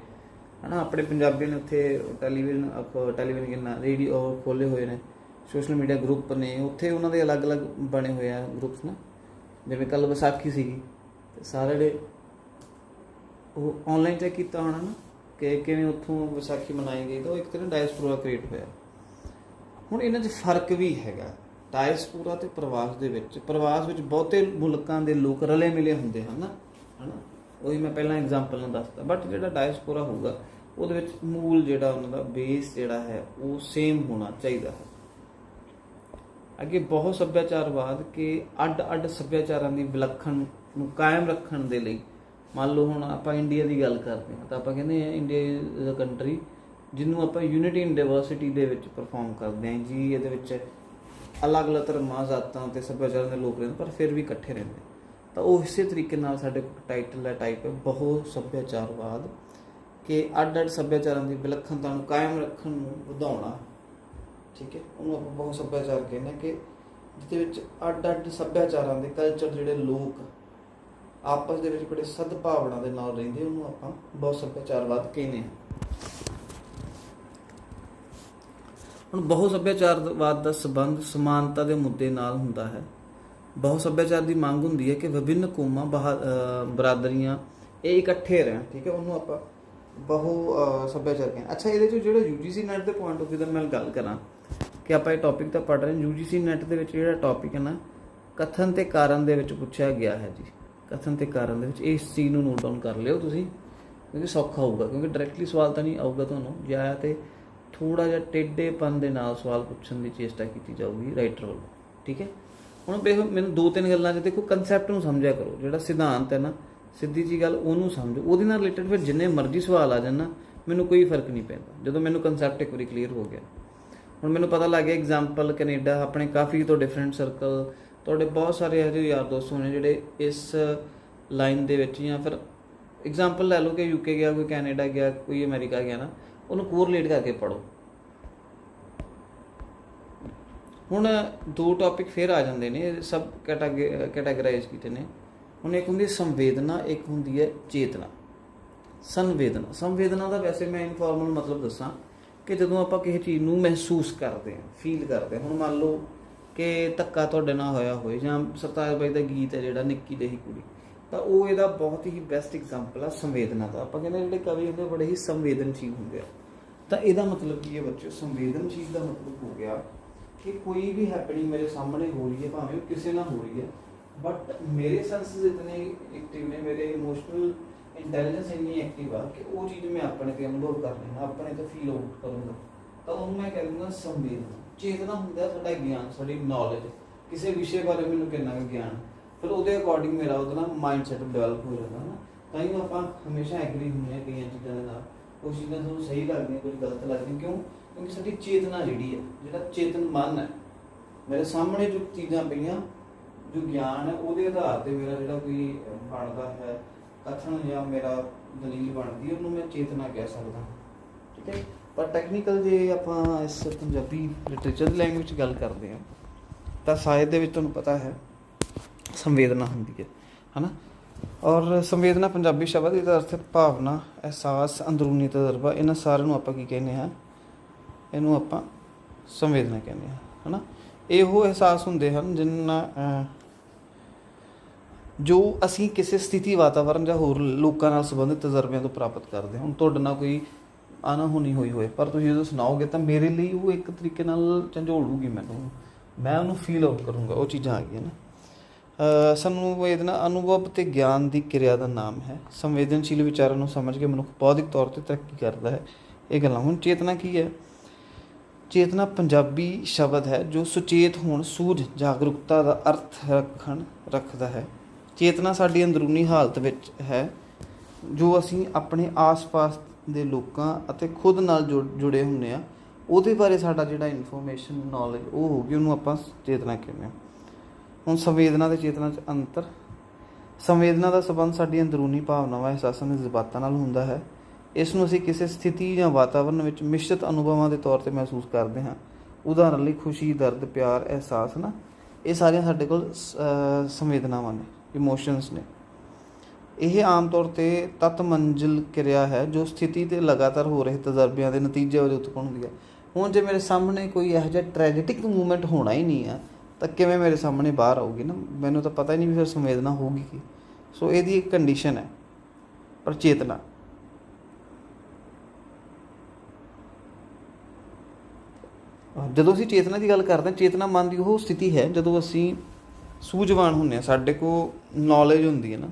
ਹਨਾ, ਆਪਣੇ ਪੰਜਾਬੀ ਨੇ ਉੱਥੇ ਟੈਲੀਵਿਜ਼ਨ ਅਖ- ਟੈਲੀਵਿਜ਼ਨ ਕਿੰਨਾ ਰੇਡੀਓ ਖੋਲੇ ਹੋਏ ਨੇ। ਸੋਸ਼ਲ ਮੀਡੀਆ ਗਰੁੱਪ ਨੇ, ਉੱਥੇ ਉਹਨਾਂ ਦੇ ਅਲੱਗ-ਅਲੱਗ ਬਣੇ ਹੋਏ ਆ ਗਰੁੱਪਸ ਨਾ। ਜਿਵੇਂ ਕੱਲ ਵਿਸਾਖੀ ਸੀਗੀ, ਤੇ ਸਾਰੇ ਜਿਹੜੇ ਉਹ ਆਨਲਾਈਨ ਚੈੱਕ ਕੀਤਾ ਹੋਣਾ ਨਾ, ਕਿ ਕਿਵੇਂ ਉੱਥੋਂ ਵਿਸਾਖੀ ਮਨਾਈ ਗਈ, ਤਾਂ ਉਹ ਇੱਕ ਤਰ੍ਹਾਂ ਡਾਇਸਪੋਰਾ ਕ੍ਰੀਏਟ ਹੋਇਆ। ਹੁਣ ਇਹਨਾਂ 'ਚ ਫ਼ਰਕ ਵੀ ਹੈਗਾ। ਡਾਇਸਪੋਰਾ ਤੇ ਪ੍ਰਵਾਸ ਦੇ ਵਿੱਚ, ਪ੍ਰਵਾਸ ਵਿੱਚ ਬਹੁਤੇ ਮੁਲਕਾਂ ਦੇ ਲੋਕ ਰਲੇ ਮਿਲੇ ਹੁੰਦੇ ਹਨ ਨਾ ਹਨਾ? ਉਹੀ ਮੈਂ ਪਹਿਲਾਂ ਐਗਜ਼ਾਮਪਲ ਨਾਲ ਦੱਸਦਾ। ਬਟ ਜਿਹੜਾ ਡਾਇਸਪੋਰਾ ਹੋਊਗਾ, ਉਹਦੇ ਵਿੱਚ ਮੂਲ ਜਿਹੜਾ ਉਹਨਾਂ ਦਾ ਬੇਸ ਜਿਹੜਾ ਹੈ, ਉਹ ਸੇਮ ਹੋਣਾ ਚਾਹੀਦਾ ਹੈ। ਅੱਗੇ ਬਹੁਤ ਸੱਭਿਆਚਾਰਵਾਦ ਕਿ ਅੱਡ-ਅੱਡ ਸੱਭਿਆਚਾਰਾਂ ਦੀ ਵਿਲੱਖਣ ਨੂੰ ਕਾਇਮ ਰੱਖਣ ਦੇ ਲਈ, ਮੰਨ ਲਓ ਹੁਣ ਆਪਾਂ ਇੰਡੀਆ ਦੀ ਗੱਲ ਕਰਦੇ ਹਾਂ, ਤਾਂ ਆਪਾਂ ਕਹਿੰਦੇ ਆ ਇੰਡੀਆ ਇਜ਼ ਅ ਕੰਟਰੀ ਜਿਹਨੂੰ ਆਪਾਂ ਯੂਨਿਟੀ ਇਨ ਡਾਈਵਰਸਿਟੀ ਦੇ ਵਿੱਚ ਪਰਫਾਰਮ ਕਰਦੇ ਹਾਂ ਜੀ, ਇਹਦੇ ਵਿੱਚ ਅਲੱਗ-ਅਲੱਗ ਧਰਮਾਂ, ਜ਼ਾਤਾਂ ਤੇ ਸੱਭਿਆਚਾਰਾਂ ਦੇ ਲੋਕ ਰਹਿੰਦੇ, ਪਰ ਫਿਰ ਵੀ ਇਕੱਠੇ ਰਹਿੰਦੇ ਤਾਂ ਉਹ ਇਸੇ ਤਰੀਕੇ ਨਾਲ ਸਾਡੇ ਕੋਲ ਟਾਈਟਲ ਹੈ ਟਾਈਪ ਹੈ ਬਹੁ ਸੱਭਿਆਚਾਰਵਾਦ ਕਿ ਅੱਡ-ਅੱਡ ਸੱਭਿਆਚਾਰਾਂ ਦੀ ਵਿਲੱਖਣਤਾ ਨੂੰ ਕਾਇਮ ਰੱਖਣ ਨੂੰ ਵਧਾਉਣਾ ਠੀਕ ਹੈ? ਉਹਨੂੰ ਆਪਾਂ ਬਹੁਤ ਸੱਭਿਆਚਾਰ ਕਹਿੰਦੇ ਹਾਂ ਕਿ ਜਿਹਦੇ ਵਿੱਚ ਅੱਡ-ਅੱਡ ਸੱਭਿਆਚਾਰਾਂ ਦੇ ਕਲਚਰ ਜਿਹੜੇ ਲੋਕ ਆਪਸ ਦੇ ਵਿੱਚ ਬੜੇ ਸਦਭਾਵਨਾ ਦੇ ਨਾਲ ਰਹਿੰਦੇ, ਉਹਨੂੰ ਆਪਾਂ ਬਹੁ ਸੱਭਿਆਚਾਰਵਾਦ ਕਹਿੰਦੇ ਹਾਂ। ਹੁਣ ਬਹੁ ਸੱਭਿਆਚਾਰਵਾਦ ਦਾ ਸਬੰਧ ਸਮਾਨਤਾ ਦੇ ਮੁੱਦੇ ਨਾਲ ਹੁੰਦਾ ਹੈ। ਬਹੁ ਸੱਭਿਆਚਾਰ ਦੀ ਮੰਗ ਹੁੰਦੀ ਹੈ ਕਿ ਵਿਭਿੰਨ ਕੌਮਾਂ ਬਹਾ- ਬਰਾਦਰੀਆਂ ਇਹ ਇਕੱਠੇ ਰਹਿਣ, ਠੀਕ ਹੈ? ਉਹਨੂੰ ਆਪਾਂ ਬਹੁ ਸੱਭਿਆਚਾਰ ਕਹਿੰਦੇ ਅੱਛਾ, ਇਹਦੇ ਚ ਜਿਹੜਾ UGC ਨੈਟ ਦੇ ਪੁਆਇੰਟ ਆਫ View ਦਾ ਮੈਂ ਗੱਲ ਕਰਾਂ। ਕਿ ਆਪਾਂ ਇਹ ਟੌਪਿਕ ਤਾਂ ਪੜ੍ਹ ਰਹੇ ਹਾਂ। UGC ਨੈਟ ਦੇ ਵਿੱਚ ਜਿਹੜਾ ਟੌਪਿਕ ਹੈ ਨਾ, ਕਥਨ ਤੇ ਕਾਰਨ ਦੇ ਵਿੱਚ ਪੁੱਛਿਆ ਗਿਆ ਹੈ ਜੀ। ਕਥਨ ਤੇ ਕਾਰਨ ਦੇ ਵਿੱਚ ਇਸ ਚੀਜ਼ ਨੂੰ ਨੋਟ ਡਾਊਨ ਕਰ ਲਿਓ ਤੁਸੀਂ, ਕਿਉਂਕਿ ਸੌਖਾ ਹੋਊਗਾ, ਕਿਉਂਕਿ ਡਾਇਰੈਕਟਲੀ ਸਵਾਲ ਤਾਂ ਨਹੀਂ ਆਊਗਾ ਤੁਹਾਨੂੰ। ਜੇ ਆਇਆ ਤੇ ਥੋੜਾ ਜਿਹਾ ਟੇਢੇਪਨ ਦੇ ਨਾਲ ਸਵਾਲ ਪੁੱਛਣ ਦੀ ਚੇਸ਼ਟਾ ਕੀਤੀ ਜਾਊਗੀ ਰਾਈਟਰ ਵੱਲੋਂ, ਠੀਕ ਹੈ? ਹੁਣ ਵੇਖੋ ਮੈਨੂੰ ਦੋ ਤਿੰਨ ਗੱਲਾਂ 'ਚ ਦੇਖੋ ਕਨਸੈਪਟ ਨੂੰ ਸਮਝਿਆ ਕਰੋ। ਜਿਹੜਾ ਸਿਧਾਂਤ ਹੈ ਨਾ, ਸਿੱਧੀ ਜੀ ਗੱਲ ਉਹਨੂੰ ਸਮਝੋ। ਉਹਦੇ ਨਾਲ ਰਿਲੇਟਡ ਫਿਰ ਜਿੰਨੇ ਮਰਜ਼ੀ ਸਵਾਲ ਆ ਜਾਣ ਨਾ, ਮੈਨੂੰ ਕੋਈ ਫ਼ਰਕ ਨਹੀਂ ਪੈਂਦਾ। ਜਦੋਂ ਮੈਨੂੰ ਕਨਸੈਪਟ ਇੱਕ ਵਾਰੀ ਕਲੀਅਰ ਹੋ ਗਿਆ। ਹੁਣ ਮੈਨੂੰ ਪਤਾ ਲੱਗ ਗਿਆ ਐਗਜ਼ਾਮਪਲ ਕੈਨੇਡਾ ਆਪਣੇ ਕਾਫੀ ਤੋਂ ਡਿਫਰੈਂਟ ਸਰਕਲ ਤੁਹਾਡੇ ਬਹੁਤ ਸਾਰੇ ਇਹੋ ਜਿਹੇ ਯਾਰ ਦੋਸਤ ਹੋਣੇ ਜਿਹੜੇ ਇਸ ਲਾਈਨ ਦੇ ਵਿੱਚ ਜਾਂ ਫਿਰ ਐਗਜ਼ਾਮਪਲ ਲੈ ਲਓ ਕਿ ਯੂਕੇ ਗਿਆ, ਕੋਈ ਕੈਨੇਡਾ ਗਿਆ, ਕੋਈ ਅਮਰੀਕਾ ਗਿਆ ਨਾ, ਉਹਨੂੰ ਕੋਰਿਲੇਟ ਕਰਕੇ ਪੜੋ ਹੁਣ ਦੋ ਟੌਪਿਕ ਫੇਰ ਆ ਜਾਂਦੇ ਨੇ ਇਹ ਸਭ ਕੈਟਾਗਰਾਈਜ਼ ਕੀਤੇ ਨੇ। ਹੁਣ ਇੱਕ ਹੁੰਦੀ ਹੈ ਸੰਵੇਦਨਾ, ਇੱਕ ਹੁੰਦੀ ਹੈ ਚੇਤਨਾ। ਸੰਵੇਦਨਾ ਸੰਵੇਦਨਾ ਦਾ ਵੈਸੇ ਮੈਂ ਇਨਫਾਰਮਲ ਮਤਲਬ ਦੱਸਾਂ। ਕਿ ਜਦੋਂ ਆਪਾਂ ਕਿਸੇ ਚੀਜ਼ ਨੂੰ ਮਹਿਸੂਸ ਕਰਦੇ ਹਾਂ ਫੀਲ ਕਰਦੇ ਹਾਂ, ਹੁਣ ਮੰਨ ਲਓ ਕਿ ਧੱਕਾ ਤੁਹਾਡੇ ਨਾਲ ਹੋਇਆ ਹੋਵੇ ਜਾਂ ਸਰਤਾਜ ਬਾਈ ਦਾ ਗੀਤ ਹੈ ਜਿਹੜਾ ਨਿੱਕੀ ਜਿਹੀ ਕੁੜੀ, ਤਾਂ ਉਹ ਇਹਦਾ ਬਹੁਤ ਹੀ ਬੈਸਟ ਐਗਜ਼ਾਮਪਲ ਆ ਸੰਵੇਦਨਾ ਦਾ। ਆਪਾਂ ਕਹਿੰਦੇ ਜਿਹੜੇ ਕਵੀ ਹੁੰਦੇ ਬੜੇ ਹੀ ਸੰਵੇਦਨਸ਼ੀਲ ਹੁੰਦੇ ਆ। ਤਾਂ ਇਹਦਾ ਮਤਲਬ ਕੀ ਹੈ ਬੱਚਿਓ? ਸੰਵੇਦਨਸ਼ੀਲ ਦਾ ਮਤਲਬ ਹੋ ਗਿਆ ਕਿ ਕੋਈ ਵੀ ਹੈਪਨਿੰਗ ਮੇਰੇ ਸਾਹਮਣੇ ਹੋ ਰਹੀ ਹੈ, ਭਾਵੇਂ ਉਹ ਕਿਸੇ ਨਾਲ ਹੋ ਰਹੀ ਹੈ ਬਟ ਮੇਰੇ ਸੈਂਸਸ ਇਤਨੇ ਐਕਟਿਵ ਨੇ, ਮੇਰੇ ਇਮੋਸ਼ਨਲ ਇੰਟੈਲੀਜੈਂਸ ਇੰਨੀ ਐਕਟਿਵ ਆ ਕਿ ਉਹ ਚੀਜ਼ ਮੈਂ ਆਪਣੇ ਤੇ ਅਨੁਭਵ ਕਰ ਲੈਣਾ ਆਪਣੇ ਤੇ ਫੀਲ ਆਊਟ ਕਰੂੰਗਾ। ਤਾਂ ਉਹਨੂੰ ਮੈਂ ਕਹਿੰਦਾ ਸੰਵੇਦਨਾ ਚੇਤਨਾ ਹੁੰਦਾ ਸਾਡਾ ਗਿਆਨ ਸਾਡੀ ਨੌਲੇਜ ਕਿਸੇ ਵਿਸ਼ੇ ਬਾਰੇ ਮੈਨੂੰ ਕਿੰਨਾ ਗਿਆਨ। ਫਿਰ ਉਹਦੇ ਅਕੋਰਡਿੰਗ ਮੇਰਾ ਉਹਦਾ ਨਾ ਮਾਈਂਡ ਸੈਟ ਡਿਵੈਲਪ ਹੋ ਜਾਂਦਾ ਨਾ। ਤਾਂ ਹੀ ਆਪਾਂ ਹਮੇਸ਼ਾ ਐਗਰੀ ਹੁੰਦੇ ਆ ਕਈਆਂ ਚੀਜ਼ਾਂ ਦੇ ਨਾਲ। ਉਹ ਚੀਜ਼ਾਂ ਸਾਨੂੰ ਸਹੀ ਲੱਗਦੀਆਂ ਕੁਝ ਗਲਤ ਲੱਗਦੀਆਂ। ਕਿਉਂ? ਕਿਉਂਕਿ ਸਾਡੀ ਚੇਤਨਾ ਜਿਹੜੀ ਹੈ, ਜਿਹੜਾ ਚੇਤਨ ਮਨ ਹੈ, ਮੇਰੇ ਸਾਹਮਣੇ ਜੋ ਚੀਜ਼ਾਂ ਪਈਆਂ, ਜੋ ਗਿਆਨ ਹੈ, ਉਹਦੇ ਆਧਾਰ ਤੇ ਮੇਰਾ ਜਿਹੜਾ ਕੋਈ ਬਣਦਾ ਹੈ ਕਥਨ ਜਾਂ ਮੇਰਾ ਦਲੀਲ ਬਣਦੀ, ਉਹਨੂੰ ਮੈਂ ਚੇਤਨਾ ਕਹਿ ਸਕਦਾ। ਠੀਕ ਹੈ ਪਰ ਟੈਕਨੀਕਲ ਜੇ ਆਪਾਂ ਇਸ ਪੰਜਾਬੀ ਲਿਟਰੇਚਰ ਦੀ ਲੈਂਗੁਏਜ ਗੱਲ ਕਰਦੇ ਹਾਂ, ਤਾਂ ਸਾਹਿਤ ਦੇ ਵਿੱਚ ਤੁਹਾਨੂੰ ਪਤਾ ਹੈ, ਸੰਵੇਦਨਾ ਹੁੰਦੀ ਹੈ, ਹਨਾ? ਔਰ ਸੰਵੇਦਨਾ ਪੰਜਾਬੀ ਸ਼ਬਦ ਇਹਦਾ ਅਰਥ ਹੈ ਭਾਵਨਾ, ਅਹਿਸਾਸ, ਅੰਦਰੂਨੀ ਤਜਰਬਾ, ਇਹਨਾਂ ਸਾਰਿਆਂ ਨੂੰ ਆਪਾਂ ਕੀ ਕਹਿੰਦੇ ਹਾਂ? ਇਹਨੂੰ ਆਪਾਂ ਸੰਵੇਦਨਾ ਕਹਿੰਦੇ ਹਾਂ, ਹਨਾ? ਇਹੋ ਅਹਿਸਾਸ ਹੁੰਦੇ ਹਨ ਜਿਨ੍ਹਾਂ ਜੋ ਅਸੀਂ ਕਿਸੇ ਸਥਿਤੀ ਵਾਤਾਵਰਣ ਜਾਂ ਹੋਰ ਲੋਕਾਂ ਨਾਲ ਸੰਬੰਧਿਤ ਤਜਰਬਿਆਂ ਤੋਂ ਪ੍ਰਾਪਤ ਕਰਦੇ ਹਾਂ, ਹੁਣ ਤੁਹਾਡੇ ਨਾਲ ਕੋਈ ਅਣਹੋਣੀ ਹੋਈ ਹੋਏ, ਪਰ ਤੁਸੀਂ ਜਦੋਂ ਸੁਣਾਓਗੇ ਤਾਂ ਮੇਰੇ ਲਈ ਉਹ ਇੱਕ ਤਰੀਕੇ ਨਾਲ ਝੰਜੋੜੂਗੀ ਮੈਨੂੰ। ਮੈਂ ਉਹਨੂੰ ਫੀਲ ਆਊਟ ਕਰੂੰਗਾ, ਉਹ ਚੀਜ਼ਾਂ ਆ ਗਈਆਂ ਨਾ। ਅਹ ਸੰਵੇਦਨਾ ਅਨੁਭਵ ਤੇ ਗਿਆਨ ਦੀ ਕਿਰਿਆ ਦਾ ਨਾਮ ਹੈ। ਸੰਵੇਦਨਸ਼ੀਲ ਵਿਚਾਰਾਂ ਨੂੰ ਸਮਝ ਕੇ ਮਨੁੱਖ ਬੌਧਿਕ ਤੌਰ ਤੇ ਤਰੱਕੀ ਕਰਦਾ ਹੈ। ਇਹ ਗੱਲਾਂ, ਹੁਣ ਚੇਤਨਾ ਕੀ ਹੈ? ਚੇਤਨਾ ਪੰਜਾਬੀ ਸ਼ਬਦ ਹੈ ਜੋ ਸੁਚੇਤ ਹੋਣ, ਸੂਝ, ਜਾਗਰੂਕਤਾ ਦਾ ਅਰਥ ਰੱਖਣ, ਰੱਖਦਾ ਹੈ। ਚੇਤਨਾ ਸਾਡੀ ਅੰਦਰੂਨੀ ਹਾਲਤ ਵਿੱਚ ਹੈ ਜੋ ਅਸੀਂ ਆਪਣੇ ਆਸ-ਪਾਸ ਦੇ ਲੋਕਾਂ ਅਤੇ ਖੁਦ ਨਾਲ ਜੁੜ- ਜੁੜੇ ਹੁੰਨੇ ਆ ਉਹਦੇ ਬਾਰੇ ਸਾਡਾ ਜਿਹੜਾ ਇਨਫੋਰਮੇਸ਼ਨ ਨੌਲੇਜ ਉਹ ਹੋਗੀ ਉਹਨੂੰ ਆਪਾਂ ਚੇਤਨਾ ਕਹਿੰਦੇ ਹਾਂ। ਹੁਣ ਸੰਵੇਦਨਾ ਤੇ ਚੇਤਨਾ 'ਚ ਅੰਤਰ ਸੰਵੇਦਨਾ ਦਾ ਸੰਬੰਧ ਸਾਡੀ ਅੰਦਰੂਨੀ ਭਾਵਨਾਵਾਂ ਅਹਿਸਾਸਾਂ ਤੇ ਜਜ਼ਬਾਤਾਂ ਨਾਲ ਹੁੰਦਾ ਹੈ। ਇਸ ਨੂੰ ਅਸੀਂ ਕਿਸੇ ਸਥਿਤੀ ਜਾਂ ਵਾਤਾਵਰਣ ਵਿੱਚ ਮਿਸ਼ਰਤ ਅਨੁਭਵਾਂ ਦੇ ਤੌਰ ਤੇ ਮਹਿਸੂਸ ਕਰਦੇ ਹਾਂ। ਉਦਾਹਰਨ ਲਈ ਖੁਸ਼ੀ ਦਰਦ ਪਿਆਰ ਅਹਿਸਾਸ ਨਾ ਇਹ ਸਾਰੀਆਂ ਸਾਡੇ ਕੋਲ ਅਹ, ਸੰਵੇਦਨਾਵਾਂ ਨੇ। ਇਮੋਸ਼ਨਸ ਨੇ। ਇਹ ਆਮ ਤੌਰ ਤੇ ਤਤ ਮੰਜ਼ਿਲ ਕਿਰਿਆ ਹੈ ਜੋ ਸਥਿਤੀ ਤੇ ਲਗਾਤਾਰ ਹੋ ਰਹੇ ਤਜਰਬਿਆਂ ਦੇ ਨਤੀਜੇ ਵਜੋਂ ਉਤਪੰਨ ਹੁੰਦੀ ਹੈ। ਹੁਣ ਜੇ ਮੇਰੇ ਸਾਹਮਣੇ ਕੋਈ ਇਹੋ ਜਿਹਾ ਟ੍ਰੈਜੇਟਿਕ ਮੂਵਮੈਂਟ ਹੋਣਾ ਹੀ ਨਹੀਂ ਆ ਤਾਂ ਕਿਵੇਂ ਮੇਰੇ ਸਾਹਮਣੇ ਬਾਹਰ ਆਊਗੀ ਨਾ? ਮੈਨੂੰ ਤਾਂ ਪਤਾ ਹੀ ਨਹੀਂ ਵੀ ਫਿਰ ਸੰਵੇਦਨਾ ਹੋਊਗੀ ਕੀ। ਸੋ ਇਹਦੀ ਇੱਕ ਕੰਡੀਸ਼ਨ ਹੈ ਪਰ ਚੇਤਨਾ ਜਦੋਂ ਅਸੀਂ ਚੇਤਨਾ ਦੀ ਗੱਲ ਕਰਦੇ ਹਾਂ, ਚੇਤਨਾ ਮਨ ਦੀ ਉਹ ਸਥਿਤੀ ਹੈ ਜਦੋਂ ਅਸੀਂ ਸੂਝਵਾਨ ਹੁੰਨੇ ਆ ਸਾਡੇ ਕੋਲ ਨੌਲੇਜ ਹੁੰਦੀ ਹੈ ਨਾ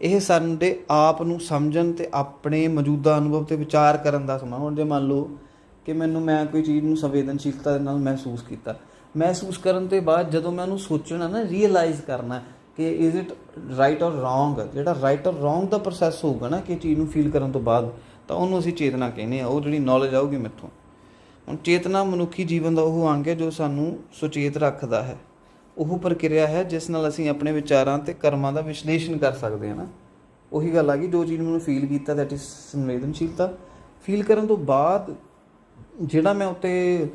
ਇਹ ਸਾਡੇ ਆਪ ਨੂੰ ਸਮਝਣ ਤੇ ਆਪਣੇ ਮੌਜੂਦਾ ਅਨੁਭਵ ਤੇ ਵਿਚਾਰ ਕਰਨ ਦਾ ਸਮਾਂ ਹੁਣ ਜੇ ਮੰਨ ਲਓ ਕਿ ਮੈਨੂੰ ਮੈਂ ਕੋਈ ਚੀਜ਼ ਨੂੰ ਸੰਵੇਦਨਸ਼ੀਲਤਾ ਦੇ ਨਾਲ ਮਹਿਸੂਸ ਕੀਤਾ ਮਹਿਸੂਸ ਕਰਨ ਤੋਂ ਬਾਅਦ ਜਦੋਂ ਮੈਂ ਉਹਨੂੰ ਸੋਚਣਾ ਨਾ ਰੀਅਲਾਈਜ਼ ਕਰਨਾ ਕਿ is it right or wrong ਜਿਹੜਾ ਰਾਈਟ অর ਰੋਂਗ ਦਾ ਪ੍ਰੋਸੈਸ ਹੋਊਗਾ ਨਾ ਕਿ ਚੀਜ਼ ਨੂੰ ਫੀਲ ਕਰਨ ਤੋਂ ਬਾਅਦ ਤਾਂ ਉਹਨੂੰ ਅਸੀਂ ਚੇਤਨਾ ਕਹਿੰਦੇ ਆ ਉਹ ਜਿਹੜੀ ਨੌਲੇਜ ਆਊਗੀ ਮੈਥੋਂ ਹੁਣ ਚੇਤਨਾ ਮਨੁੱਖੀ ਜੀਵਨ ਦਾ ਉਹ ਅੰਗ ਹੈ ਜੋ ਸਾਨੂੰ ਸੁਚੇਤ ਰੱਖਦਾ ਹੈ। ਉਹ ਪ੍ਰਕਿਰਿਆ ਹੈ ਜਿਸ ਨਾਲ ਅਸੀਂ ਆਪਣੇ ਵਿਚਾਰਾਂ ਤੇ ਕਰਮਾਂ ਦਾ ਵਿਸ਼ਲੇਸ਼ਣ ਕਰ ਸਕਦੇ ਹਾਂ ਨਾ। ਉਹੀ ਗੱਲ ਆ ਗਈ, ਜੋ ਚੀਜ਼ ਮੈਨੂੰ ਫੀਲ ਕੀਤਾ ਦੈਟ ਇਜ਼ ਸੰਵੇਦਨਸ਼ੀਲਤਾ। ਫੀਲ ਕਰਨ ਤੋਂ ਬਾਅਦ ਜਿਹੜਾ ਮੈਂ ਉੱਤੇ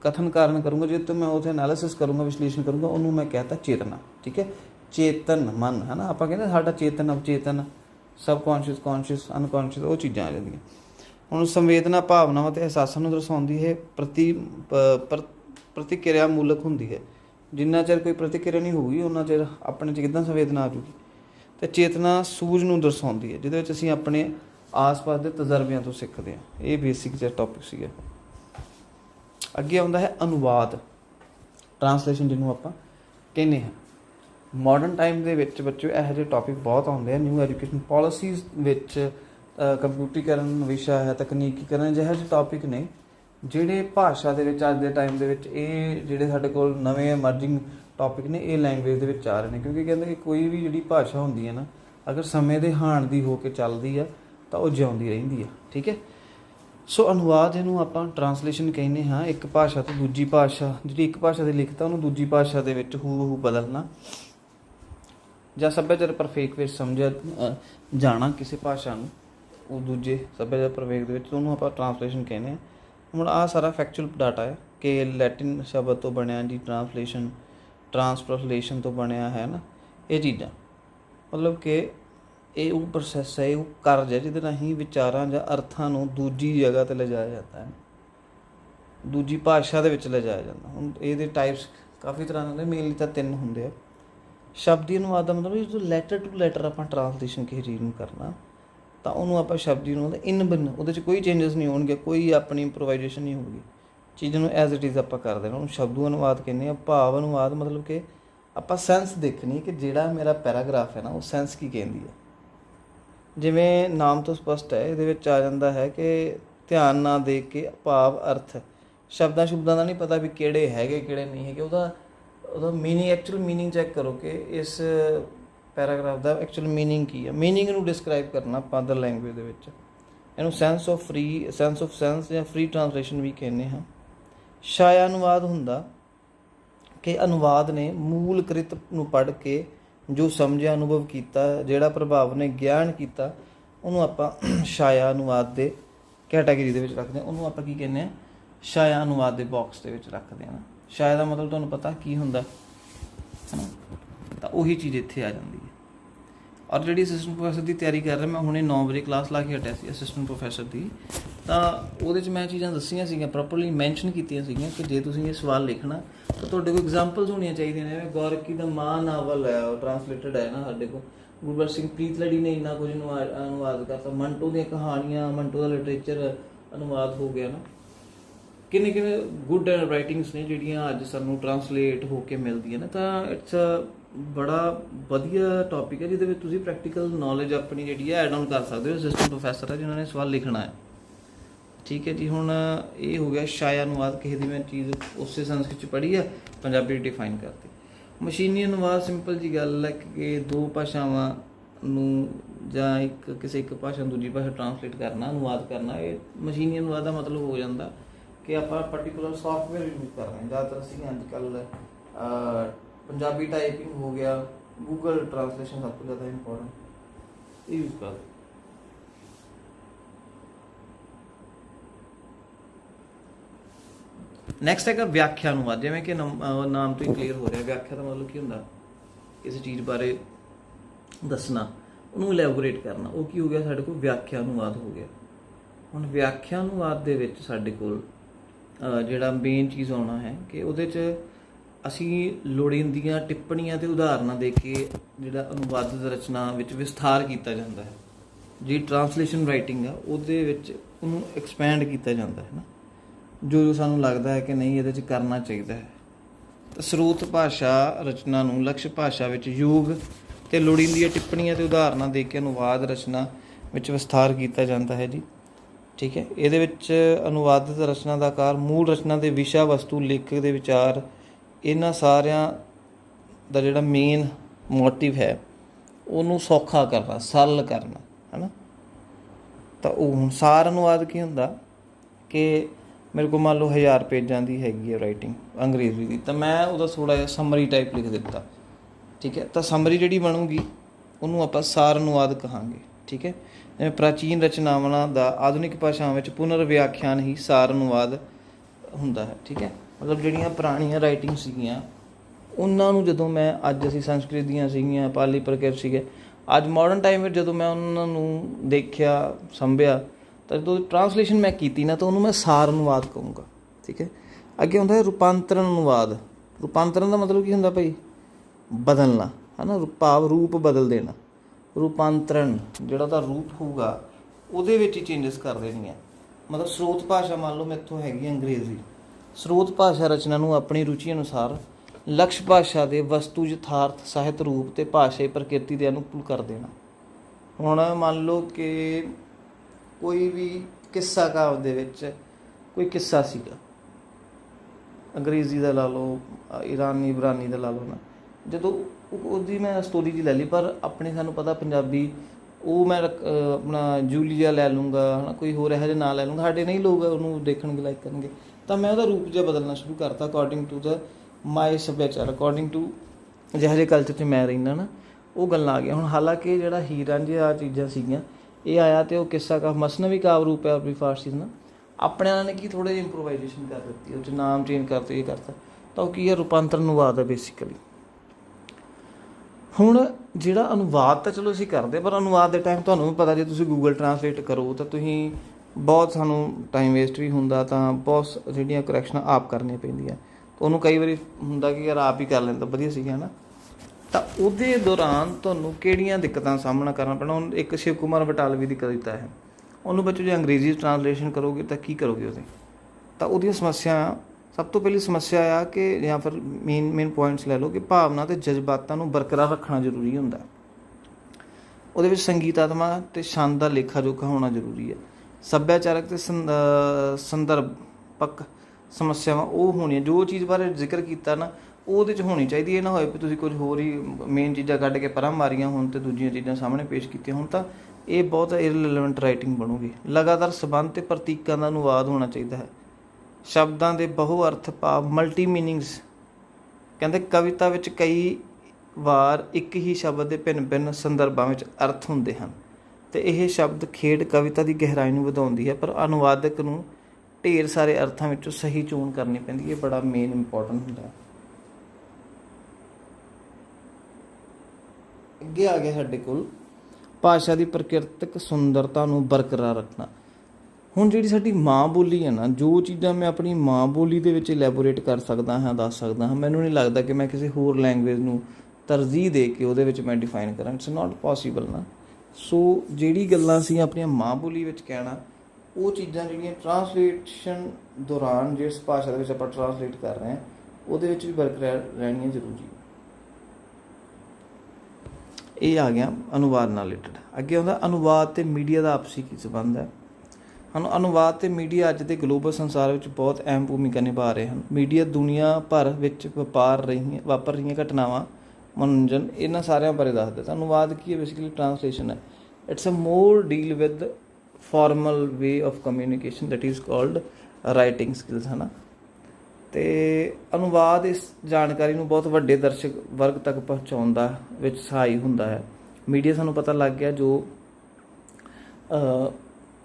ਕਥਨ ਕਾਰਨ ਕਰੂੰਗਾ ਜੇ ਤੇ ਮੈਂ ਉਥੇ ਐਨਾਲਿਸਿਸ ਕਰੂੰਗਾ, ਵਿਸ਼ਲੇਸ਼ਣ ਕਰੂੰਗਾ, ਉਹਨੂੰ ਮੈਂ ਕਹਤਾ ਚੇਤਨਾ, ਠੀਕ ਹੈ? ਚੇਤਨ ਮਨ, ਹੈ ਨਾ? ਆਪਾਂ ਕਹਿੰਦੇ ਸਾਡਾ ਚੇਤਨ, ਅਵਚੇਤਨ ਸਬਕੌਂਸ਼ੀਅਸ ਕੌਂਸ਼ੀਅਸ ਅਨਕੌਂਸ਼ੀਅਸ ਉਹ ਚੀਜ਼ਾਂ ਆ ਜਾਂਦੀਆਂ। ਹੁਣ ਸੰਵੇਦਨਾ, ਭਾਵਨਾਵਾਂ ਤੇ ਅਹਿਸਾਸਾਂ ਨੂੰ ਦਰਸਾਉਂਦੀ ਹੈ ਪ੍ਰਤੀ ਪ੍ਰਤੀਕਿਰਿਆ ਮੂਲਕ ਹੁੰਦੀ ਹੈ। ਜਿੰਨਾ ਚਿਰ ਕੋਈ ਪ੍ਰਤੀਕਿਰਿਆ ਨਹੀਂ ਹੋਊਗੀ ਉਹਨਾਂ ਚਿਰ ਆਪਣੇ ਚ ਕਿਦਾਂ ਸੰਵੇਦਨਾ ਆ ਜੂਗੀ? ਤੇ ਚੇਤਨਾ ਸੂਝ ਨੂੰ ਦਰਸਾਉਂਦੀ ਹੈ, ਜਿਹਦੇ ਵਿੱਚ ਅਸੀਂ ਆਪਣੇ ਆਸ-ਪਾਸ ਦੇ ਤਜਰਬਿਆਂ ਤੋਂ ਸਿੱਖਦੇ ਹਾਂ। ਇਹ ਬੇਸਿਕ ਜਿਹਾ ਟੌਪਿਕ ਸੀਗਾ। ਅੱਗੇ ਆਉਂਦਾ ਹੈ ਅਨੁਵਾਦ। ਟਰਾਂਸਲੇਸ਼ਨ ਜਿਹਨੂੰ ਆਪਾਂ ਕਹਿੰਦੇ ਹਾਂ। ਮਾਡਰਨ ਟਾਈਮ ਦੇ ਵਿੱਚ ਬੱਚਿਓ, ਇਹੋ ਜਿਹੇ ਟੌਪਿਕ ਬਹੁਤ ਆਉਂਦੇ ਆ। ਨਿਊ ਐਜੂਕੇਸ਼ਨ ਪਾਲਿਸੀਜ਼ ਵਿੱਚ ਕੰਪਿਊਟਰੀਕਰਨ ਵਿਸ਼ਾ ਹੈ, ਤਕਨੀਕੀਕਰਨ ਜਿਹੋ ਜਿਹੇ ਟੌਪਿਕ ਨੇ, ਜਿਹੜੇ ਭਾਸ਼ਾ ਦੇ ਵਿੱਚ ਅੱਜ ਦੇ ਟਾਈਮ ਦੇ ਵਿੱਚ ਇਹ ਜਿਹੜੇ ਸਾਡੇ ਕੋਲ ਨਵੇਂ ਐਮਰਜਿੰਗ ਟੌਪਿਕ ਨੇ, ਇਹ ਲੈਂਗੁਏਜ ਦੇ ਵਿੱਚ ਆ ਰਹੇ ਨੇ, ਕਿਉਂਕਿ ਕਹਿੰਦੇ ਕਿ ਕੋਈ ਵੀ ਜਿਹੜੀ ਭਾਸ਼ਾ ਹੁੰਦੀ ਹੈ ਨਾ, ਅਗਰ ਸਮੇਂ ਦੇ ਹਾਣ ਦੀ ਹੋ ਕੇ ਚੱਲਦੀ ਆ ਤਾਂ ਉਹ ਜਿਉਂਦੀ ਰਹਿੰਦੀ ਆ ਠੀਕ ਹੈ? ਸੋ ਅਨੁਵਾਦ ਇਹਨੂੰ ਆਪਾਂ ਟਰਾਂਸਲੇਸ਼ਨ ਕਹਿੰਦੇ ਹਾਂ, ਇੱਕ ਭਾਸ਼ਾ ਤੋਂ ਦੂਜੀ ਭਾਸ਼ਾ, ਜਿਹੜੀ ਇੱਕ ਭਾਸ਼ਾ ਦੀ ਲਿਖਤਾ ਉਹਨੂੰ ਦੂਜੀ ਭਾਸ਼ਾ ਦੇ ਵਿੱਚ ਹੂ ਹੂ ਬਦਲਣਾ, ਜਾਂ ਸੱਭਿਆਚਾਰ ਪਰਫੇਕ ਵਿੱਚ ਸਮਝਿਆ ਜਾਣਾ ਕਿਸੇ ਭਾਸ਼ਾ ਨੂੰ। ਉਹ ਦੂਜੇ ਸੱਭਿਆਚਾਰ ਪਰਫੇਕ ਦੇ ਵਿੱਚ ਉਹਨੂੰ ਆਪਾਂ ਟਰਾਂਸਲੇਸ਼ਨ ਕਹਿੰਦੇ ਹਾਂ। ਹੁਣ ਆ ਸਾਰਾ ਫੈਕਚੁਅਲ ਡਾਟਾ ਹੈ ਕਿ ਲੈਟਿਨ ਸ਼ਬਦ ਤੋਂ ਬਣਿਆ, ਜੀ ਟਰਾਂਸਲੇਸ਼ਨ ਟਰਾਂਸਪੋਲੇਸ਼ਨ ਤੋਂ ਬਣਿਆ ਹੈ ਨਾ, ਇਹ ਚੀਜ਼ਾਂ। ਮਤਲਬ ਕਿ ਇਹ ਉਹ ਪ੍ਰੋਸੈਸ ਹੈ ਉਹ ਕਾਰਜ ਹੈ ਜਿਹਦੇ ਰਾਹੀਂ ਵਿਚਾਰਾਂ ਜਾਂ ਅਰਥਾਂ ਨੂੰ ਦੂਜੀ ਜਗ੍ਹਾ ਤੇ ਲਿਜਾਇਆ ਜਾਂਦਾ ਹੈ। ਦੂਜੀ ਭਾਸ਼ਾ ਦੇ ਵਿੱਚ ਲਿਜਾਇਆ ਜਾਂਦਾ। ਹੁਣ ਇਹਦੇ ਟਾਈਪਸ ਕਾਫੀ ਤਰ੍ਹਾਂ ਦੇ ਮੇਨਲੀ ਤਾਂ ਤਿੰਨ ਹੁੰਦੇ ਆ। ਸ਼ਬਦੀ ਅਨੁਵਾਦ ਦਾ ਮਤਲਬ ਜਦੋਂ ਲੈਟਰ ਟੂ ਲੈਟਰ ਆਪਾਂ ਟ੍ਰਾਂਸਲੇਸ਼ਨ ਕਿਸੇ ਚੀਜ਼ ਨੂੰ ਕਰਨਾ ਤਾਂ ਉਹਨੂੰ ਆਪਾਂ ਸ਼ਬਦੀ ਅਨੁਵਾਦ ਇਨ ਬਨ ਉਹਦੇ 'ਚ ਕੋਈ ਚੇਂਜਸ ਨਹੀਂ ਹੋਣਗੇ, ਕੋਈ ਆਪਣੀ ਇੰਪਰੋਵਾਈਜ਼ੇਸ਼ਨ ਨਹੀਂ ਹੋਊਗੀ। ਚੀਜ਼ ਨੂੰ ਐਜ਼ ਇਟ ਇਜ਼ ਆਪਾਂ ਕਰ ਦੇਣਾ, ਉਹਨੂੰ ਸ਼ਬਦੂ ਅਨੁਵਾਦ ਕਹਿੰਦੇ ਆ ਭਾਵ ਅਨੁਵਾਦ ਮਤਲਬ ਕਿ ਆਪਾਂ ਸੈਂਸ ਦੇਖਣੀ ਕਿ ਜਿਹੜਾ ਮੇਰਾ ਪੈਰਾਗ੍ਰਾਫ ਹੈ ਨਾ, ਉਹ ਸੈਂਸ ਕੀ ਕਹਿੰਦੀ ਹੈ। ਜਿਵੇਂ ਨਾਮ ਤੋਂ ਸਪਸ਼ਟ ਹੈ, ਇਹਦੇ ਵਿੱਚ ਆ ਜਾਂਦਾ ਹੈ ਕਿ ਧਿਆਨ ਨਾ ਦੇ ਕੇ ਭਾਵ ਅਰਥ। ਸ਼ਬਦਾਂ ਸ਼ਬਦਾਂ ਦਾ ਨਹੀਂ ਪਤਾ ਵੀ ਕਿਹੜੇ ਹੈਗੇ, ਕਿਹੜੇ ਨਹੀਂ ਹੈਗੇ, ਉਹਦਾ ਉਹਦਾ ਮੀਨਿੰਗ ਐਕਚੁਅਲ ਮੀਨਿੰਗ ਚੈੱਕ ਕਰੋ ਕਿ ਇਸ ਪੈਰਾਗ੍ਰਾਫ ਦਾ ਐਕਚੁਅਲ ਮੀਨਿੰਗ ਕੀ ਹੈ ਮੀਨਿੰਗ ਨੂੰ ਡਿਸਕ੍ਰਾਈਬ ਕਰਨਾ ਆਪਾਂ ਅਦਰ ਲੈਂਗੁਏਜ ਦੇ ਵਿੱਚ। ਇਹਨੂੰ sense of free sense of sense ਜਾਂ ਫ੍ਰੀ ਟ੍ਰਾਂਸਲੇਸ਼ਨ ਵੀ ਕਹਿੰਦੇ ਹਾਂ। ਛਾਇਆ ਅਨੁਵਾਦ ਹੁੰਦਾ ਕਿ ਅਨੁਵਾਦ ਨੇ ਮੂਲ ਕ੍ਰਿਤ ਨੂੰ ਪੜ੍ਹ ਕੇ ਜੋ ਸਮਝਿਆ, ਅਨੁਭਵ ਕੀਤਾ, ਜਿਹੜਾ ਪ੍ਰਭਾਵ ਨੇ ਗਿਆਨ ਕੀਤਾ, ਉਹਨੂੰ ਆਪਾਂ ਛਾਇਆ ਅਨੁਵਾਦ ਦੇ ਕੈਟਾਗਰੀ ਦੇ ਵਿੱਚ ਰੱਖਦੇ ਹਾਂ। ਉਹਨੂੰ ਆਪਾਂ ਕੀ ਕਹਿੰਦੇ ਆ ਛਾਇਆ ਅਨੁਵਾਦ ਦੇ ਬਾਕਸ ਦੇ ਵਿੱਚ ਰੱਖਦੇ ਹਾਂ। ਛਾਇਆ ਦਾ ਮਤਲਬ ਤੁਹਾਨੂੰ ਪਤਾ ਕੀ ਹੁੰਦਾ? ਹਨਾ? ਤਾਂ ਉਹੀ ਚੀਜ਼ ਇੱਥੇ ਆ ਜਾਂਦੀ ਹੈ। ਔਰ ਜਿਹੜੀ ਅਸਿਸਟੈਂਟ ਪ੍ਰੋਫੈਸਰ ਦੀ ਤਿਆਰੀ ਕਰ ਰਿਹਾ, ਮੈਂ ਹੁਣੇ 9 ਵਜੇ ਕਲਾਸ ਲਾ ਕੇ ਹਟਿਆ ਸੀ ਅਸਿਸਟੈਂਟ ਪ੍ਰੋਫੈਸਰ ਦੀ। ਤਾਂ ਉਹਦੇ 'ਚ ਮੈਂ ਚੀਜ਼ਾਂ ਦੱਸੀਆਂ ਸੀਗੀਆਂ ਪ੍ਰੋਪਰਲੀ ਮੈਂਸ਼ਨ ਕੀਤੀਆਂ ਸੀਗੀਆਂ ਕਿ ਜੇ ਤੁਸੀਂ ਇਹ ਸਵਾਲ ਲਿਖਣਾ, ਤਾਂ ਤੁਹਾਡੇ ਕੋਲ ਐਗਜ਼ਾਮਪਲਸ ਹੋਣੀਆਂ ਚਾਹੀਦੀਆਂ ਨੇ, ਜਿਵੇਂ ਗੌਰਕੀ ਦਾ ਮਾਂ ਨਾਵਲ ਹੈ, ਉਹ ਟਰਾਂਸਲੇਟਡ ਹੈ ਨਾ ਸਾਡੇ ਕੋਲ। ਗੁਰਬਖਸ਼ ਸਿੰਘ ਪ੍ਰੀਤਲੜੀ ਨੇ ਇੰਨਾ ਕੁਝ ਅਨੁਵਾਦ ਅਨੁਵਾਦ ਕਰਤਾ। ਮੰਟੋ ਦੀਆਂ ਕਹਾਣੀਆਂ, ਮੰਟੋ ਦਾ ਲਿਟਰੇਚਰ ਅਨੁਵਾਦ ਹੋ ਗਿਆ ਨਾ। ਕਿੰਨੇ ਕਿੰਨੇ ਗੁੱਡ ਰਾਈਟਿੰਗਸ ਨੇ ਜਿਹੜੀਆਂ ਅੱਜ ਸਾਨੂੰ ਟਰਾਂਸਲੇਟ ਹੋ ਕੇ ਮਿਲਦੀਆਂ ਨੇ। ਤਾਂ ਇਟਸ ਬੜਾ ਵਧੀਆ ਟੌਪਿਕ ਹੈ ਜਿਹਦੇ ਵਿੱਚ ਤੁਸੀਂ ਪ੍ਰੈਕਟੀਕਲ ਨੌਲੇਜ ਆਪਣੀ ਜਿਹੜੀ ਹੈ ਐਡ ਆਨ ਕਰ ਸਕਦੇ ਹੋ। ਅਸਿਸਟੈਂਟ ਪ੍ਰੋਫੈਸਰ ਹੈ ਜਿਨ੍ਹਾਂ ਨੇ ਸਵਾਲ ਲਿਖਣਾ ਹੈ। ਠੀਕ ਹੈ ਜੀ, ਹੁਣ ਇਹ ਹੋ ਗਿਆ ਸ਼ਾਇਆ ਅਨੁਵਾਦ ਕਿਸੇ ਦੀ ਮੈਂ ਚੀਜ਼ ਉਸੇ ਸੰਸਕ੍ਰਿਤ ਚ ਪੜ੍ਹੀ ਆ, ਪੰਜਾਬੀ ਡਿਫਾਈਨ ਕਰਤੀ। ਮਸ਼ੀਨੀ ਅਨੁਵਾਦ ਸਿੰਪਲ ਜੀ ਗੱਲ ਹੈ ਕਿ ਦੋ ਭਾਸ਼ਾਵਾਂ ਨੂੰ ਜਾਂ ਇੱਕ ਕਿਸੇ ਇੱਕ ਭਾਸ਼ਾ ਨੂੰ ਦੂਜੀ ਭਾਸ਼ਾ ਟਰਾਂਸਲੇਟ ਕਰਨਾ, ਅਨੁਵਾਦ ਕਰਨਾ, ਇਹ ਮਸ਼ੀਨੀ ਅਨੁਵਾਦ ਦਾ ਮਤਲਬ ਹੋ ਜਾਂਦਾ ਕਿ ਆਪਾਂ ਪਾਰਟਿਕੂਲਰ ਸੌਫਟਵੇਅਰ ਯੂਜ਼ ਕਰ ਰਹੇ ਹਾਂ। ਜ਼ਿਆਦਾਤਰ ਅਸੀਂ ਅੱਜ ਕੱਲ ਪੰਜਾਬੀ ਟਾਈਪਿੰਗ ਹੋ ਗਿਆ ਗੂਗਲ ਟਰਾਂਸਲੇਸ਼ਨ ਸਭ ਤੋਂ ਜ਼ਿਆਦਾ ਇੰਪੋਰਟੈਂਟ ਇਹ ਯੂਜ਼ ਕਰਦੇ ਨੈਕਸਟ ਹੈਗਾ ਵਿਆਖਿਆ ਅਨੁਵਾਦ ਜਿਵੇਂ ਕਿ ਨਾਮ ਤੋਂ ਹੀ ਕਲੀਅਰ ਹੋ ਰਿਹਾ। ਵਿਆਖਿਆ ਦਾ ਮਤਲਬ ਕੀ ਹੁੰਦਾ? ਕਿਸੇ ਚੀਜ਼ ਬਾਰੇ ਦੱਸਣਾ, ਉਹਨੂੰ ਇਲੈਬੋਰੇਟ ਕਰਨਾ। ਉਹ ਕੀ ਹੋ ਗਿਆ? ਸਾਡੇ ਕੋਲ ਵਿਆਖਿਆ ਅਨੁਵਾਦ ਹੋ ਗਿਆ। ਹੁਣ ਵਿਆਖਿਆ ਅਨੁਵਾਦ ਦੇ ਵਿੱਚ ਸਾਡੇ ਕੋਲ ਜਿਹੜਾ ਮੇਨ ਚੀਜ਼ ਆਉਣਾ ਹੈ ਕਿ ਉਹਦੇ 'ਚ ਅਸੀਂ ਲੋੜੀਂਦੀਆਂ ਟਿੱਪਣੀਆਂ ਤੇ ਉਦਾਹਰਨਾਂ ਦੇ ਕੇ ਜਿਹੜਾ ਅਨੁਵਾਦਿਤ ਰਚਨਾ ਵਿੱਚ ਵਿਸਥਾਰ ਕੀਤਾ ਜਾਂਦਾ ਹੈ। ਜੀ ਟਰਾਂਸਲੇਸ਼ਨ ਰਾਈਟਿੰਗ ਆ, ਉਹਦੇ ਵਿੱਚ ਉਹਨੂੰ ਐਕਸਪੈਂਡ ਕੀਤਾ ਜਾਂਦਾ ਹੈ ਨਾ। ਜੋ ਜੋ ਸਾਨੂੰ ਲੱਗਦਾ ਹੈ ਕਿ ਨਹੀਂ, ਇਹਦੇ 'ਚ ਕਰਨਾ ਚਾਹੀਦਾ ਹੈ। ਤਾਂ ਸਰੋਤ ਭਾਸ਼ਾ ਰਚਨਾ ਨੂੰ ਲਕਸ਼ ਭਾਸ਼ਾ ਵਿੱਚ ਯੋਗ ਤੇ ਲੋੜੀਂਦੀਆਂ ਟਿੱਪਣੀਆਂ ਤੇ ਉਦਾਹਰਨਾਂ ਦੇ ਕੇ ਅਨੁਵਾਦ ਰਚਨਾ ਵਿੱਚ ਵਿਸਥਾਰ ਕੀਤਾ ਜਾਂਦਾ ਹੈ ਜੀ। ਠੀਕ ਹੈ? ਇਹਦੇ ਵਿੱਚ ਅਨੁਵਾਦਿਤ ਰਚਨਾ ਦਾ ਆਕਾਰ ਮੂਲ ਰਚਨਾ ਦੇ ਵਿਸ਼ਾ ਵਸਤੂ ਲੇਖਕ ਦੇ ਵਿਚਾਰ ਇਹਨਾਂ ਸਾਰਿਆਂ ਦਾ ਜਿਹੜਾ ਮੇਨ ਮੋਟਿਵ ਹੈ, ਉਹਨੂੰ ਸੌਖਾ ਕਰਨਾ, ਸਰਲ ਕਰਨਾ, ਹੈਨਾ? ਤਾਂ ਉਹ ਹੁਣ ਸਾਰ ਅਨੁਵਾਦ ਕੀ ਹੁੰਦਾ ਕਿ ਮੇਰੇ ਕੋਲ ਮੰਨ ਲਓ 1000 ਪੇਜਾਂ ਦੀ ਹੈਗੀ ਹੈ ਰਾਈਟਿੰਗ ਅੰਗਰੇਜ਼ੀ ਦੀ, ਤਾਂ ਮੈਂ ਉਹਦਾ ਥੋੜਾ ਜਿਹਾ ਸਮਰੀ ਟਾਈਪ ਲਿਖ ਦਿੱਤਾ, ਠੀਕ ਹੈ? ਤਾਂ ਸਮਰੀ ਜਿਹੜੀ ਬਣੂਗੀ, ਉਹਨੂੰ ਆਪਾਂ ਸਾਰ ਅਨੁਵਾਦ ਕਹਾਂਗੇ, ਠੀਕ ਹੈ? ਜਿਵੇਂ ਪ੍ਰਾਚੀਨ ਰਚਨਾਵਾਂ ਦਾ ਆਧੁਨਿਕ ਭਾਸ਼ਾਵਾਂ ਵਿੱਚ ਪੁਨਰ ਵਿਆਖਿਆਨ ਹੀ ਸਾਰ ਅਨੁਵਾਦ ਹੁੰਦਾ ਹੈ, ਠੀਕ ਹੈ? ਮਤਲਬ ਜਿਹੜੀਆਂ ਪੁਰਾਣੀਆਂ ਰਾਈਟਿੰਗ ਸੀਗੀਆਂ, ਉਹਨਾਂ ਨੂੰ ਜਦੋਂ ਮੈਂ ਅੱਜ ਅਸੀਂ ਸੰਸਕ੍ਰਿਤ ਦੀਆਂ ਸੀਗੀਆਂ, ਪਾਲੀ ਪ੍ਰਕਿਰ ਸੀਗੇ, ਅੱਜ ਮਾਡਰਨ ਟਾਈਮ ਵਿੱਚ ਜਦੋਂ ਮੈਂ ਉਹਨਾਂ ਨੂੰ ਦੇਖਿਆ, ਸੰਭਿਆ, ਤਾਂ ਜਦੋਂ ਟਰਾਂਸਲੇਸ਼ਨ ਮੈਂ ਕੀਤੀ ਨਾ, ਤਾਂ ਉਹਨੂੰ ਮੈਂ ਸਾਰ ਅਨੁਵਾਦ ਕਹੂੰਗਾ, ਠੀਕ ਹੈ? ਅੱਗੇ ਹੁੰਦਾ ਹੈ ਰੂਪਾਂਤਰਨ ਅਨੁਵਾਦ। ਰੂਪਾਂਤਰਨ ਦਾ ਮਤਲਬ ਕੀ ਹੁੰਦਾ ਭਾਈ? ਬਦਲਣਾ, ਹਨਾ? ਰੂ- ਭਾਵ ਰੂਪ ਬਦਲ ਦੇਣਾ। ਰੂਪਾਂਤਰਨ, ਜਿਹੜਾ ਦਾ ਰੂਪ ਹੋਊਗਾ, ਉਹਦੇ ਵਿੱਚ ਹੀ ਚੇਂਜਸ ਕਰ ਦੇਣੀਆਂ। ਮਤਲਬ ਸਰੋਤ ਭਾਸ਼ਾ ਮੰਨ ਲਓ ਮੈਥੋਂ ਹੈਗੀ ਅੰਗਰੇਜ਼ੀ। ਸਰੋਤ ਭਾਸ਼ਾ ਰਚਨਾ ਨੂੰ ਆਪਣੀ ਰੁਚੀ ਅਨੁਸਾਰ ਲਕਸ਼ ਭਾਸ਼ਾ ਦੇ ਵਸਤੂ ਯਥਾਰਥ ਸਾਹਿਤ ਰੂਪ ਤੇ ਭਾਸ਼ਾਈ ਪ੍ਰਕਿਰਤੀ ਦੇ ਅਨੁਕੂਲ ਕਰ ਦੇਣਾ। ਹੁਣ ਮੰਨ ਲਓ ਕਿ ਕੋਈ ਵੀ ਕਿੱਸਾ ਕਾਵ ਦੇ ਵਿੱਚ ਕੋਈ ਕਿੱਸਾ ਸੀਗਾ। ਅੰਗਰੇਜ਼ੀ ਦਾ ਲਾ ਲਓ ਅ, ਇਰਾਨੀ ਇਬਰਾਨੀ ਦਾ ਲਾ ਲਓ ਨਾ। ਜਦੋਂ ਉਹਦੀ ਮੈਂ ਸਟੋਰੀ ਦੀ ਲੈ ਲਈ ਪਰ ਆਪਣੇ ਸਾਨੂੰ ਪਤਾ ਪੰਜਾਬੀ ਉਹ ਮੈਂ ਰੱਖ- ਆਪਣਾ ਜੂਲੀਆ ਲੈ ਲੂੰਗਾ ਹਨਾ ਕੋਈ ਹੋਰ ਇਹੋ ਜਿਹਾ ਨਾਂ ਲੈ ਲੂੰਗਾ ਸਾਡੇ ਨਹੀਂ ਲੋਕ ਉਹਨੂੰ ਦੇਖਣਗੇ ਲਾਈਕ ਕਰਨਗੇ। ਤਾਂ ਮੈਂ ਉਹਦਾ ਰੂਪ ਜਿਹਾ ਬਦਲਣਾ ਸ਼ੁਰੂ ਕਰਤਾ ਅਕੋਰਡਿੰਗ ਟੂ ਦਾ ਮਾਈ ਸੱਭਿਆਚਾਰ ਅਕੋਰਡਿੰਗ ਟੂ ਜਿਹੋ ਜਿਹੇ ਕਲਚਰ 'ਚ ਮੈਂ ਰਹਿੰਦਾ ਨਾ, ਉਹ ਗੱਲਾਂ ਆ ਗਈਆਂ। ਹੁਣ ਹਾਲਾਂਕਿ ਜਿਹੜਾ ਹੀਰਾਂ ਜਿਹਾ ਚੀਜ਼ਾਂ ਸੀਗੀਆਂ, ਇਹ ਆਇਆ ਤੇ ਉਹ ਕਿੱਸਾ ਕਾ ਮਸਨਵੀ ਕਾਵ ਰੂਪ ਹੈ ਆਪਣੀ ਫਾਰਸੀ ਦਾ ਆਪਣੇ ਵਾਲਿਆਂ ਨੇ ਕੀ ਥੋੜੇ ਜਿਹੀ ਇੰਪਰੋਵਾਈਜੇਸ਼ਨ ਕਰ ਦਿੱਤੀ, ਉਹ ਚ ਨਾਮ ਚੇਂਜ ਕਰਤੇ, ਇਹ ਕਰਤਾ। ਤਾਂ ਉਹ ਕੀ ਹੈ? ਰੂਪਾਂਤਰ ਅਨੁਵਾਦ ਹੈ ਬੇਸਿਕਲੀ ਹੁਣ ਜਿਹੜਾ ਅਨੁਵਾਦ ਤਾਂ ਚਲੋ ਅਸੀਂ ਕਰਦੇ ਪਰ ਅਨੁਵਾਦ ਦੇ ਟਾਈਮ ਤੁਹਾਨੂੰ ਵੀ ਪਤਾ, ਜੇ ਤੁਸੀਂ ਗੂਗਲ ਟਰਾਂਸਲੇਟ ਕਰੋ ਤਾਂ ਤੁਸੀਂ ਬਹੁਤ ਸਾਨੂੰ ਟਾਈਮ ਵੇਸਟ ਵੀ ਹੁੰਦਾ ਤਾਂ ਬਹੁਤ ਜਿਹੜੀਆਂ ਕਰੈਕਸ਼ਨਾਂ ਆਪ ਕਰਨੀਆਂ ਪੈਂਦੀਆਂ। ਉਹਨੂੰ ਕਈ ਵਾਰੀ ਹੁੰਦਾ ਕਿ ਯਾਰ ਆਪ ਹੀ ਕਰ ਲੈਂਦਾ, ਵਧੀਆ ਸੀਗਾ ਨਾ ਤਾਂ ਉਹਦੇ ਦੌਰਾਨ ਤੁਹਾਨੂੰ ਕਿਹੜੀਆਂ ਦਿੱਕਤਾਂ ਦਾ ਸਾਹਮਣਾ ਕਰਨਾ ਪੈਣਾ? ਹੁਣ ਇੱਕ ਸ਼ਿਵ ਕੁਮਾਰ ਬਟਾਲਵੀ ਦੀ ਕਵਿਤਾ ਹੈ। ਉਹਨੂੰ ਬੱਚੋ ਜੇ ਅੰਗਰੇਜ਼ੀ ਟ੍ਰਾਂਸਲੇਸ਼ਨ ਕਰੋਗੇ ਤਾਂ ਕੀ ਕਰੋਗੇ ਉਹਦੇ? ਤਾਂ ਉਹਦੀਆਂ ਸਮੱਸਿਆ, ਸਭ ਤੋਂ ਪਹਿਲੀ ਸਮੱਸਿਆ ਆ ਕਿ ਜਾਂ ਫਿਰ ਮੇਨ ਮੇਨ ਪੁਆਇੰਟਸ ਲੈ ਲਓ ਕਿ ਭਾਵਨਾ ਤੇ ਜਜ਼ਬਾਤਾਂ ਨੂੰ ਬਰਕਰਾਰ ਰੱਖਣਾ ਜ਼ਰੂਰੀ ਹੁੰਦਾ। ਉਹਦੇ ਵਿੱਚ ਸੰਗੀਤਾਤਮਕ ਤੇ ਛੰਦ ਦਾ ਲੇਖਾ ਜੋਖਾ ਹੋਣਾ ਜ਼ਰੂਰੀ ਹੈ ਸੱਭਿਆਚਾਰਕ ਤੇ ਸੰਦਰਭਕ ਸਮੱਸਿਆਵਾਂ ਉਹ ਹੋਣੀਆਂ, ਜੋ ਚੀਜ਼ ਬਾਰੇ ਜ਼ਿਕਰ ਕੀਤਾ ਨਾ, ਉਹਦੇ ਚ ਹੋਣੀ ਚਾਹੀਦੀ ਇਹ ਨਾ ਹੋਏ ਵੀ ਤੁਸੀਂ ਕੁਝ ਹੋਰ ਹੀ ਮੇਨ ਚੀਜ਼ਾਂ ਕੱਢ ਕੇ ਪਰਾਂ ਮਾਰੀਆਂ ਹੋਣ ਤੇ ਦੂਜੀਆਂ ਚੀਜ਼ਾਂ ਸਾਹਮਣੇ ਪੇਸ਼ ਕੀਤੀਆਂ ਹੁਣ, ਤਾਂ ਇਹ ਬਹੁਤ ਇਰਰੈਲੇਵੈਂਟ ਰਾਈਟਿੰਗ ਬਣੂਗੀ। ਲਗਾਤਾਰ ਸਬੰਧ ਤੇ ਪ੍ਰਤੀਕਾਂ ਦਾ ਅਨੁਵਾਦ ਹੋਣਾ ਚਾਹੀਦਾ ਹੈ। ਸ਼ਬਦਾਂ ਦੇ ਬਹੁ ਅਰਥ ਭਾਵ ਮਲਟੀ ਮੀਨਿੰਗਸ ਕਹਿੰਦੇ ਕਵਿਤਾ ਵਿੱਚ ਕਈ ਵਾਰ ਇੱਕ ਹੀ ਸ਼ਬਦ ਦੇ ਭਿੰਨ-ਭਿੰਨ ਸੰਦਰਭਾਂ ਵਿੱਚ ਅਰਥ ਹੁੰਦੇ ਹਨ। ਤੇ ਇਹ ਸ਼ਬਦ ਖੇਡ ਕਵਿਤਾ ਦੀ ਗਹਿਰਾਈ ਨੂੰ ਵਧਾਉਂਦੀ ਹੈ, ਪਰ ਅਨੁਵਾਦਕ ਨੂੰ ਢੇਰ ਸਾਰੇ ਅਰਥਾਂ ਵਿੱਚੋਂ ਸਹੀ ਚੋਣ ਕਰਨੀ ਪੈਂਦੀ ਹੈ, ਇਹ ਬੜਾ ਮੇਨ ਇੰਪੋਰਟੈਂਟ ਹੁੰਦਾ ਹੈ। ਅੱਗੇ ਆ ਗਿਆ ਸਾਡੇ ਕੋਲ, ਭਾਸ਼ਾ ਦੀ ਪ੍ਰਕਿਰਤਕ ਸੁੰਦਰਤਾ ਨੂੰ ਬਰਕਰਾਰ ਰੱਖਣਾ। ਹੁਣ ਜਿਹੜੀ ਸਾਡੀ ਮਾਂ ਬੋਲੀ ਹੈ ਨਾ, ਜੋ ਚੀਜ਼ਾਂ ਮੈਂ ਆਪਣੀ ਮਾਂ ਬੋਲੀ ਦੇ ਵਿੱਚ ਇਲੈਬੋਰੇਟ ਕਰ ਸਕਦਾ ਹਾਂ, ਦੱਸ ਸਕਦਾ ਹਾਂ, ਮੈਨੂੰ ਨਹੀਂ ਲੱਗਦਾ ਕਿ ਮੈਂ ਕਿਸੇ ਹੋਰ ਲੈਂਗੁਏਜ ਨੂੰ ਤਰਜੀਹ ਦੇ ਕੇ ਉਹਦੇ ਵਿੱਚ ਮੈਂ ਡਿਫਾਈਨ ਕਰਾਂ। ਇਟਸ ਨਾਟ ਪੋਸੀਬਲ ਨਾ। ਸੋ ਜਿਹੜੀ ਗੱਲਾਂ ਅਸੀਂ ਆਪਣੀਆਂ ਮਾਂ ਬੋਲੀ ਵਿੱਚ ਕਹਿਣਾ, ਉਹ ਚੀਜ਼ਾਂ ਜਿਹੜੀਆਂ ਟਰਾਂਸਲੇਸ਼ਨ ਦੌਰਾਨ ਜਿਸ ਭਾਸ਼ਾ ਦੇ ਵਿੱਚ ਆਪਾਂ ਟਰਾਂਸਲੇਟ ਕਰ ਰਹੇ ਹਾਂ, ਉਹਦੇ ਵਿੱਚ ਵੀ ਬਰਕਰਾਰ ਰਹਿਣੀਆਂ ਜ਼ਰੂਰੀ ਇਹ ਆ ਗਿਆ ਅਨੁਵਾਦ ਨਾਲ ਰਿਲੇਟਡ ਅੱਗੇ ਆਉਂਦਾ, ਅਨੁਵਾਦ ਤੇ ਮੀਡੀਆ ਦਾ ਆਪਸੀ ਕੀ ਸੰਬੰਧ ਹੈ? ਹਨ ਅਨੁਵਾਦ ਤੇ ਮੀਡੀਆ ਅੱਜ ਦੇ ਗਲੋਬਲ ਸੰਸਾਰ ਵਿੱਚ ਬਹੁਤ ਅਹਿਮ ਭੂਮਿਕਾ ਨਿਭਾ ਰਹੇ ਹਨ। ਮੀਡੀਆ ਦੁਨੀਆ ਭਰ ਵਿੱਚ ਵਪਾਰ ਰਹੀ ਵਾਪਰ ਰਹੀਆਂ ਘਟਨਾਵਾਂ ਮਨੋਰੰਜਨ, ਇਹਨਾਂ ਸਾਰਿਆਂ ਬਾਰੇ ਦੱਸਦਾ ਤਾਂ ਅਨੁਵਾਦ ਕੀ ਹੈ ਬੇਸਿਕਲੀ ਟ੍ਰਾਂਸਲੇਸ਼ਨ ਹੈ। It's a more deal with formal way of communication that is called writing skills ਹਨਾ? ਤੇ ਅਨੁਵਾਦ ਇਸ ਜਾਣਕਾਰੀ ਨੂੰ ਬਹੁਤ ਵੱਡੇ ਦਰਸ਼ਕ ਵਰਗ ਤੱਕ ਪਹੁੰਚਾਉਣ ਦਾ ਵਿੱਚ ਸਹਾਈ ਹੁੰਦਾ ਹੈ। ਮੀਡੀਆ ਸਾਨੂੰ ਪਤਾ ਲੱਗ ਗਿਆ ਜੋ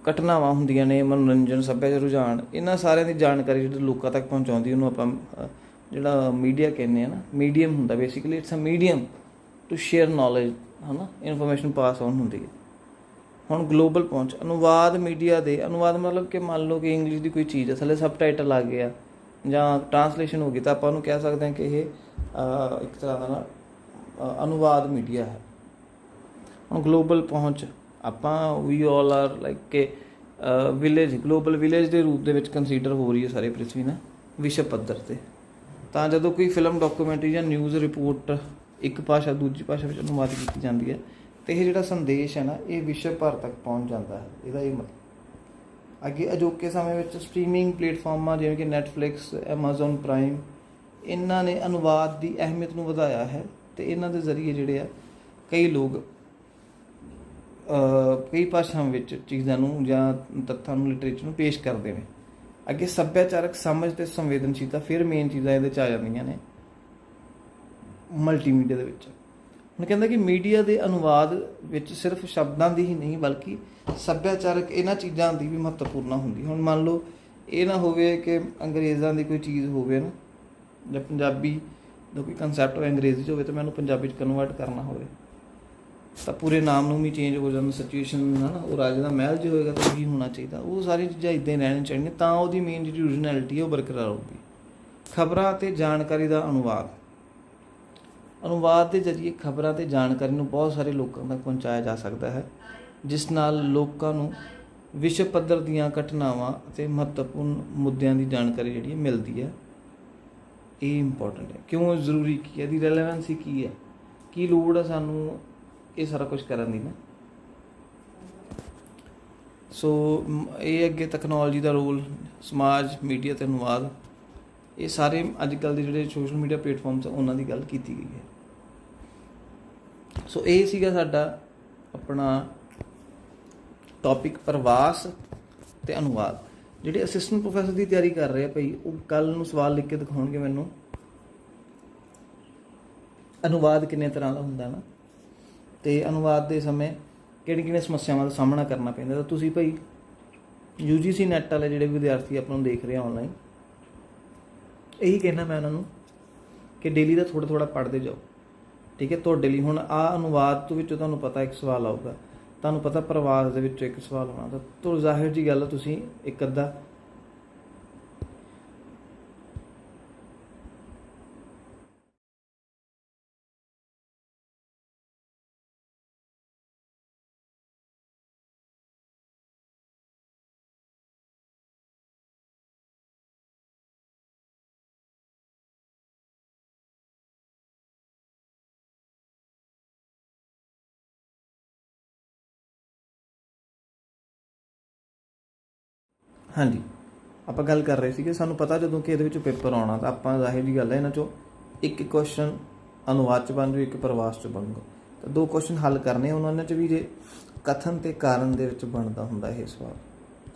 ਘਟਨਾਵਾਂ ਹੁੰਦੀਆਂ ਨੇ, ਮਨੋਰੰਜਨ, ਸੱਭਿਆਚਾਰ ਰੁਝਾਨ, ਇਹਨਾਂ ਸਾਰਿਆਂ ਦੀ ਜਾਣਕਾਰੀ ਜਿਹੜੀ ਲੋਕਾਂ ਤੱਕ ਪਹੁੰਚਾਉਂਦੀ, ਉਹਨੂੰ ਆਪਾਂ ਜਿਹੜਾ ਮੀਡੀਆ ਕਹਿੰਦੇ ਆ ਨਾ ਮੀਡੀਅਮ ਹੁੰਦਾ basically it's a medium to share knowledge ਹਨਾ? ਇਨਫੋਰਮੇਸ਼ਨ ਪਾਸ ਆਨ ਹੁੰਦੀ ਹੈ। ਹੁਣ ਗਲੋਬਲ ਪਹੁੰਚ, ਅਨੁਵਾਦ ਮੀਡੀਆ ਦੇ, ਅਨੁਵਾਦ ਮਤਲਬ ਕਿ ਮੰਨ ਲਓ ਕਿ ਇੰਗਲਿਸ਼ ਦੀ ਕੋਈ ਚੀਜ਼ ਹੈ ਥੱਲੇ ਸਬਟਾਈਟਲ ਆ ਗਿਆ, ਜਾਂ ਟ੍ਰਾਂਸਲੇਸ਼ਨ ਹੋ ਗਈ, ਤਾਂ ਆਪਾਂ ਉਹਨੂੰ ਕਹਿ ਸਕਦੇ ਹਾਂ ਕਿ ਇਹ ਇੱਕ ਤਰ੍ਹਾਂ ਦਾ ਨਾ ਅਨੁਵਾਦ ਮੀਡੀਆ ਹੈ। ਹੁਣ ਗਲੋਬਲ ਪਹੁੰਚ, ਆਪਾਂ ਵੀ ਆਲ ਆਰ ਲਾਈਕ ਕਿ ਵਿਲੇਜ ਗਲੋਬਲ ਵਿਲੇਜ ਦੇ ਰੂਪ ਦੇ ਵਿੱਚ ਕੰਸੀਡਰ ਹੋ ਰਹੀ ਹੈ ਸਾਰੇ ਪ੍ਰਿਥਵੀ ਨਾ, ਵਿਸ਼ਵ ਪੱਧਰ ਤੇ। ਤਾਂ ਜਦੋਂ ਕੋਈ ਫਿਲਮ ਡਾਕੂਮੈਂਟਰੀ ਜਾਂ ਨਿਊਜ਼ ਰਿਪੋਰਟ ਇੱਕ ਭਾਸ਼ਾ ਦੂਜੀ ਭਾਸ਼ਾ ਵਿੱਚ ਅਨੁਵਾਦ ਕੀਤੀ ਜਾਂਦੀ ਹੈ, ਤੇ ਇਹ ਜਿਹੜਾ ਸੰਦੇਸ਼ ਹੈ ਨਾ, ਇਹ ਵਿਸ਼ਵ ਭਰ ਤੱਕ ਪਹੁੰਚ ਜਾਂਦਾ ਹੈ। ਇਹਦਾ ਇਹ ਮਤਲਬ ਅੱਗੇ ਅਜੋਕੇ ਸਮੇਂ ਵਿੱਚ ਸਟ੍ਰੀਮਿੰਗ ਪਲੇਟਫਾਰਮਾਂ ਜਿਵੇਂ ਕਿ Netflix, Amazon Prime, ਇਹਨਾਂ ਨੇ ਅਨੁਵਾਦ ਦੀ ਅਹਿਮੀਅਤ ਨੂੰ ਵਧਾਇਆ ਹੈ ਤੇ ਇਹਨਾਂ ਦੇ ਜ਼ਰੀਏ ਜਿਹੜੇ ਆ, ਕਈ ਲੋਕ ਕਈ ਭਾਸ਼ਾਵਾਂ ਵਿੱਚ ਚੀਜ਼ਾਂ ਨੂੰ ਜਾਂ ਤੱਥਾਂ ਨੂੰ ਲਿਟਰੇਚਰ ਨੂੰ ਪੇਸ਼ ਕਰਦੇ ਨੇ। ਅੱਗੇ ਸੱਭਿਆਚਾਰਕ ਸਮਝ ਤੇ ਸੰਵੇਦਨਸ਼ੀਲਤਾ ਫਿਰ ਮੇਨ ਚੀਜ਼ਾਂ ਇਹਦੇ ਚ ਆ ਜਾਂਦੀਆਂ ਨੇ। ਮਲਟੀਮੀਡੀਆ ਦੇ ਵਿੱਚ। ਹੁਣ ਕਹਿੰਦਾ ਕਿ ਮੀਡੀਆ ਦੇ ਅਨੁਵਾਦ ਵਿੱਚ ਸਿਰਫ ਸ਼ਬਦਾਂ ਦੀ ਹੀ ਨਹੀਂ, ਬਲਕਿ ਸੱਭਿਆਚਾਰਕ ਇਹਨਾਂ ਚੀਜ਼ਾਂ ਦੀ ਵੀ ਮਹੱਤਵਪੂਰਨ ਹੁੰਦੀ। ਹੁਣ ਮੰਨ ਲਓ, ਇਹ ਨਾ ਹੋਵੇ ਕਿ ਅੰਗਰੇਜ਼ਾਂ ਦੀ ਕੋਈ ਚੀਜ਼ ਹੋਵੇ ਨਾ, ਜਾਂ ਪੰਜਾਬੀ ਦਾ ਕੋਈ ਕਨਸੈਪਟ ਹੋਵੇ ਅੰਗਰੇਜ਼ੀ ਚ ਹੋਵੇ, ਤਾਂ ਮੈਨੂੰ ਪੰਜਾਬੀ ਚ ਕਨਵਰਟ ਕਰਨਾ ਹੋਵੇ। ਤਾਂ ਪੂਰੇ ਨਾਮ ਨੂੰ ਵੀ ਚੇਂਜ ਹੋ ਜਾਂਦਾ ਸਿਚੁਏਸ਼ਨ ਹੈ ਨਾ ਉਹ ਰਾਜੇ ਦਾ ਮਹਿਲ ਜੇ ਹੋਏਗਾ ਤਾਂ ਕੀ ਹੋਣਾ ਚਾਹੀਦਾ। ਉਹ ਸਾਰੀ ਚੀਜ਼ਾਂ ਇਦਾਂ ਹੀ ਰਹਿਣੀਆਂ ਚਾਹੀਦੀਆਂ ਤਾਂ ਉਹਦੀ ਮੇਨ ਜਿਹੜੀ ਓਰੀਜਨੈਲਿਟੀ ਉਹ ਬਰਕਰਾਰ ਹੋਊਗੀ ਖਬਰਾਂ ਤੇ ਜਾਣਕਾਰੀ ਦਾ ਅਨੁਵਾਦ। ਅਨੁਵਾਦ ਦੇ ਜ਼ਰੀਏ ਖਬਰਾਂ ਤੇ ਜਾਣਕਾਰੀ ਨੂੰ ਬਹੁਤ ਸਾਰੇ ਲੋਕਾਂ ਤੱਕ ਪਹੁੰਚਾਇਆ ਜਾ ਸਕਦਾ ਹੈ, ਜਿਸ ਨਾਲ ਲੋਕਾਂ ਨੂੰ ਵਿਸ਼ਵ ਪੱਧਰ ਦੀਆਂ ਘਟਨਾਵਾਂ ਅਤੇ ਮਹੱਤਵਪੂਰਨ ਮੁੱਦਿਆਂ ਦੀ ਜਾਣਕਾਰੀ ਜਿਹੜੀ ਮਿਲਦੀ ਹੈ। ਇਹ ਇੰਪੋਰਟੈਂਟ ਹੈ। ਕਿਉਂ ਜ਼ਰੂਰੀ ਕੀ ਹੈ? ਇਹਦੀ ਰੈਲੇਵੈਂਸੀ ਕੀ ਹੈ? ਕੀ ਲੋੜ ਹੈ ਸਾਨੂੰ ਇਹ ਸਾਰਾ ਕੁਝ ਕਰਨ ਦੀ ਨਾ। ਸੋ ਇਹ ਅੱਗੇ ਟੈਕਨੋਲੋਜੀ ਦਾ ਰੋਲ ਸਮਾਜ ਮੀਡੀਆ ਤੇ ਅਨੁਵਾਦ, ਇਹ ਸਾਰੇ ਅੱਜ ਕੱਲ ਦੇ ਜਿਹੜੇ ਸੋਸ਼ਲ ਮੀਡੀਆ ਪਲੇਟਫਾਰਮਸ ਉਹਨਾਂ ਦੀ ਗੱਲ ਕੀਤੀ ਗਈ ਹੈ। ਸੋ ਇਹ ਸੀਗਾ ਸਾਡਾ ਆਪਣਾ ਟੌਪਿਕ ਪ੍ਰਵਾਸ ਤੇ ਅਨੁਵਾਦ। ਜਿਹੜੇ ਅਸਿਸਟੈਂਟ ਪ੍ਰੋਫੈਸਰ ਦੀ ਤਿਆਰੀ ਕਰ ਰਹੇ ਆ ਭਾਈ, ਉਹ ਕੱਲ ਨੂੰ ਸਵਾਲ ਲਿਖ ਕੇ ਦਿਖਾਉਣਗੇ ਮੈਨੂੰ। ਅਨੁਵਾਦ ਕਿੰਨੇ ਤਰ੍ਹਾਂ ਦਾ ਹੁੰਦਾ ਨਾ। ਤੇ ਅਨੁਵਾਦ ਦੇ ਸਮੇਂ ਕਿਹੜੀ ਕਿਹੜੀਆਂ ਸਮੱਸਿਆਵਾਂ ਦਾ ਸਾਹਮਣਾ ਕਰਨਾ ਪੈਂਦਾ? ਤਾਂ ਤੁਸੀਂ ਭਾਈ UGC ਨੈਟ ਵਾਲੇ ਜਿਹੜੇ ਵਿਦਿਆਰਥੀ ਆਪਾਂ ਨੂੰ ਦੇਖ ਰਹੇ ਆ ਆਨਲਾਈਨ ਇਹੀ ਕਹਿਣਾ ਮੈਂ ਉਹਨਾਂ ਨੂੰ ਕਿ ਡੇਲੀ ਦਾ ਥੋੜਾ ਥੋੜਾ ਪੜ੍ਹਦੇ ਜਾਓ। ਠੀਕ ਹੈ? ਤੁਹਾਡੇ ਲਈ ਹੁਣ ਆ ਅਨੁਵਾਦ ਤੋਂ ਵਿੱਚੋਂ ਤੁਹਾਨੂੰ ਪਤਾ ਇੱਕ ਸਵਾਲ ਆਊਗਾ। ਤੁਹਾਨੂੰ ਪਤਾ ਪ੍ਰਵਾਸ ਦੇ ਵਿੱਚੋਂ ਇੱਕ ਸਵਾਲ ਆਉਣਾ। ਤਾਂ ਤੋਂ ਜ਼ਾਹਿਰ ਜੀ ਗੱਲ ਤੁਸੀਂ ਇੱਕ ਅੱਧਾ ਹਾਂਜੀ। ਆਪਾਂ ਗੱਲ ਕਰ ਰਹੇ ਸੀ ਕਿ ਸਾਨੂੰ ਪਤਾ ਜਦੋਂ ਕਿ ਇਹਦੇ ਵਿੱਚ ਪੇਪਰ ਆਉਣਾ ਤਾਂ ਆਪਾਂ ਜ਼ਾਹਿਰ ਜੀ ਗੱਲ ਹੈ ਇਹਨਾਂ ਚੋਂ ਇੱਕ ਇੱਕ ਕੁਐਸਚਨ ਅਨੁਵਾਦ ਚ ਬਣ ਜੂ ਇੱਕ ਪ੍ਰਵਾਸ ਚ ਬਣੂਗਾ ਤਾਂ ਦੋ ਕੁਐਸਚਨ ਹੱਲ ਕਰਨੇ ਆ, ਉਹਨਾਂ ਚ ਵੀ ਜੇ ਕਥਨ ਤੇ ਕਾਰਨ ਦੇ ਵਿੱਚ ਬਣਦਾ ਹੁੰਦਾ ਇਹ ਸਵਾਲ।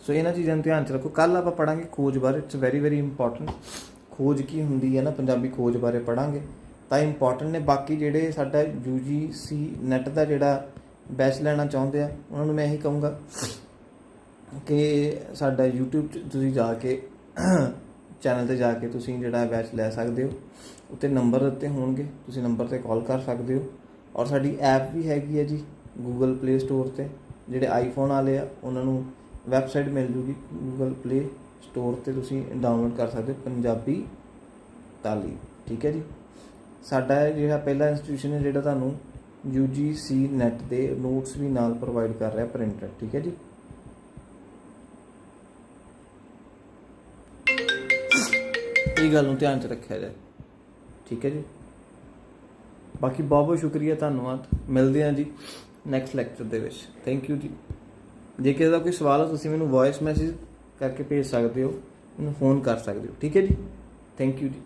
ਸੋ ਇਹਨਾਂ ਚੀਜ਼ਾਂ ਨੂੰ ਧਿਆਨ ਚ ਰੱਖੋ। ਕੱਲ ਆਪਾਂ ਪੜਾਂਗੇ ਖੋਜ ਬਾਰੇ ਇਟਸ ਵੈਰੀ ਵੈਰੀ ਇੰਪੋਰਟੈਂਟ ਖੋਜ ਕੀ ਹੁੰਦੀ ਹੈ ਨਾ ਪੰਜਾਬੀ ਖੋਜ ਬਾਰੇ ਪੜਾਂਗੇ ਤਾਂ ਇੰਪੋਰਟੈਂਟ ਨੇ ਬਾਕੀ ਜਿਹੜੇ ਸਾਡਾ UGC ਨੈਟ ਦਾ ਜਿਹੜਾ ਬੈਚ ਲੈਣਾ ਚਾਹੁੰਦੇ ਆ ਉਹਨਾਂ ਨੂੰ ਮੈਂ ਇਹੀ ਕਹੂੰਗਾ। ਕਿ ਸਾਡਾ YouTube 'ਚ ਤੁਸੀਂ ਜਾ ਕੇ ਚੈਨਲ ਤੇ ਜਾ ਕੇ ਤੁਸੀਂ ਜਿਹੜਾ ਬੈਚ ਲੈ ਸਕਦੇ ਹੋ। ਉੱਤੇ ਨੰਬਰ ਦਿੱਤੇ ਹੋਣਗੇ, ਤੁਸੀਂ ਨੰਬਰ ਤੇ ਕਾਲ ਕਰ ਸਕਦੇ ਹੋ। ਔਰ ਸਾਡੀ ਐਪ ਵੀ ਹੈਗੀ ਹੈ ਜੀ, Google Play Store ਤੇ, ਜਿਹੜੇ ਆਈਫੋਨ ਵਾਲੇ ਆ, ਉਹਨਾਂ ਨੂੰ ਵੈਬਸਾਈਟ ਮਿਲ ਜੂਗੀ, Google Play Store ਤੇ ਤੁਸੀਂ ਡਾਊਨਲੋਡ ਕਰ ਸਕਦੇ ਹੋ ਪੰਜਾਬੀ ਤਾਲੀਮ ਠੀਕ ਹੈ ਜੀ। ਸਾਡਾ ਜਿਹੜਾ ਪਹਿਲਾ ਇੰਸਟੀਟਿਊਸ਼ਨ ਹੈ, ਜਿਹੜਾ ਤੁਹਾਨੂੰ UGC ਨੈਟ ਦੇ ਨੋਟਸ ਵੀ ਨਾਲ ਪ੍ਰੋਵਾਈਡ ਕਰ ਰਿਹਾ ਪ੍ਰਿੰਟਡ ਠੀਕ ਹੈ ਜੀ। ਇਹ ਗੱਲ ਨੂੰ ਧਿਆਨ 'ਚ ਰੱਖਿਆ ਜਾਏ। ਠੀਕ ਹੈ ਜੀ? ਬਾਕੀ ਬਹੁਤ ਬਹੁਤ ਸ਼ੁਕਰੀਆ ਧੰਨਵਾਦ। ਮਿਲਦੇ ਹਾਂ ਜੀ ਨੈਕਸਟ ਲੈਕਚਰ ਦੇ ਵਿੱਚ। ਥੈਂਕ ਯੂ ਜੀ। ਜੇ ਕਿਸੇ ਦਾ ਕੋਈ ਸਵਾਲ ਹੈ ਤੁਸੀਂ ਮੈਨੂੰ ਵੌਇਸ ਮੈਸੇਜ ਕਰਕੇ ਭੇਜ ਸਕਦੇ ਹੋ। ਮੈਨੂੰ ਫੋਨ ਕਰ ਸਕਦੇ ਹੋ। ਠੀਕ ਹੈ ਜੀ? ਥੈਂਕ ਯੂ ਜੀ।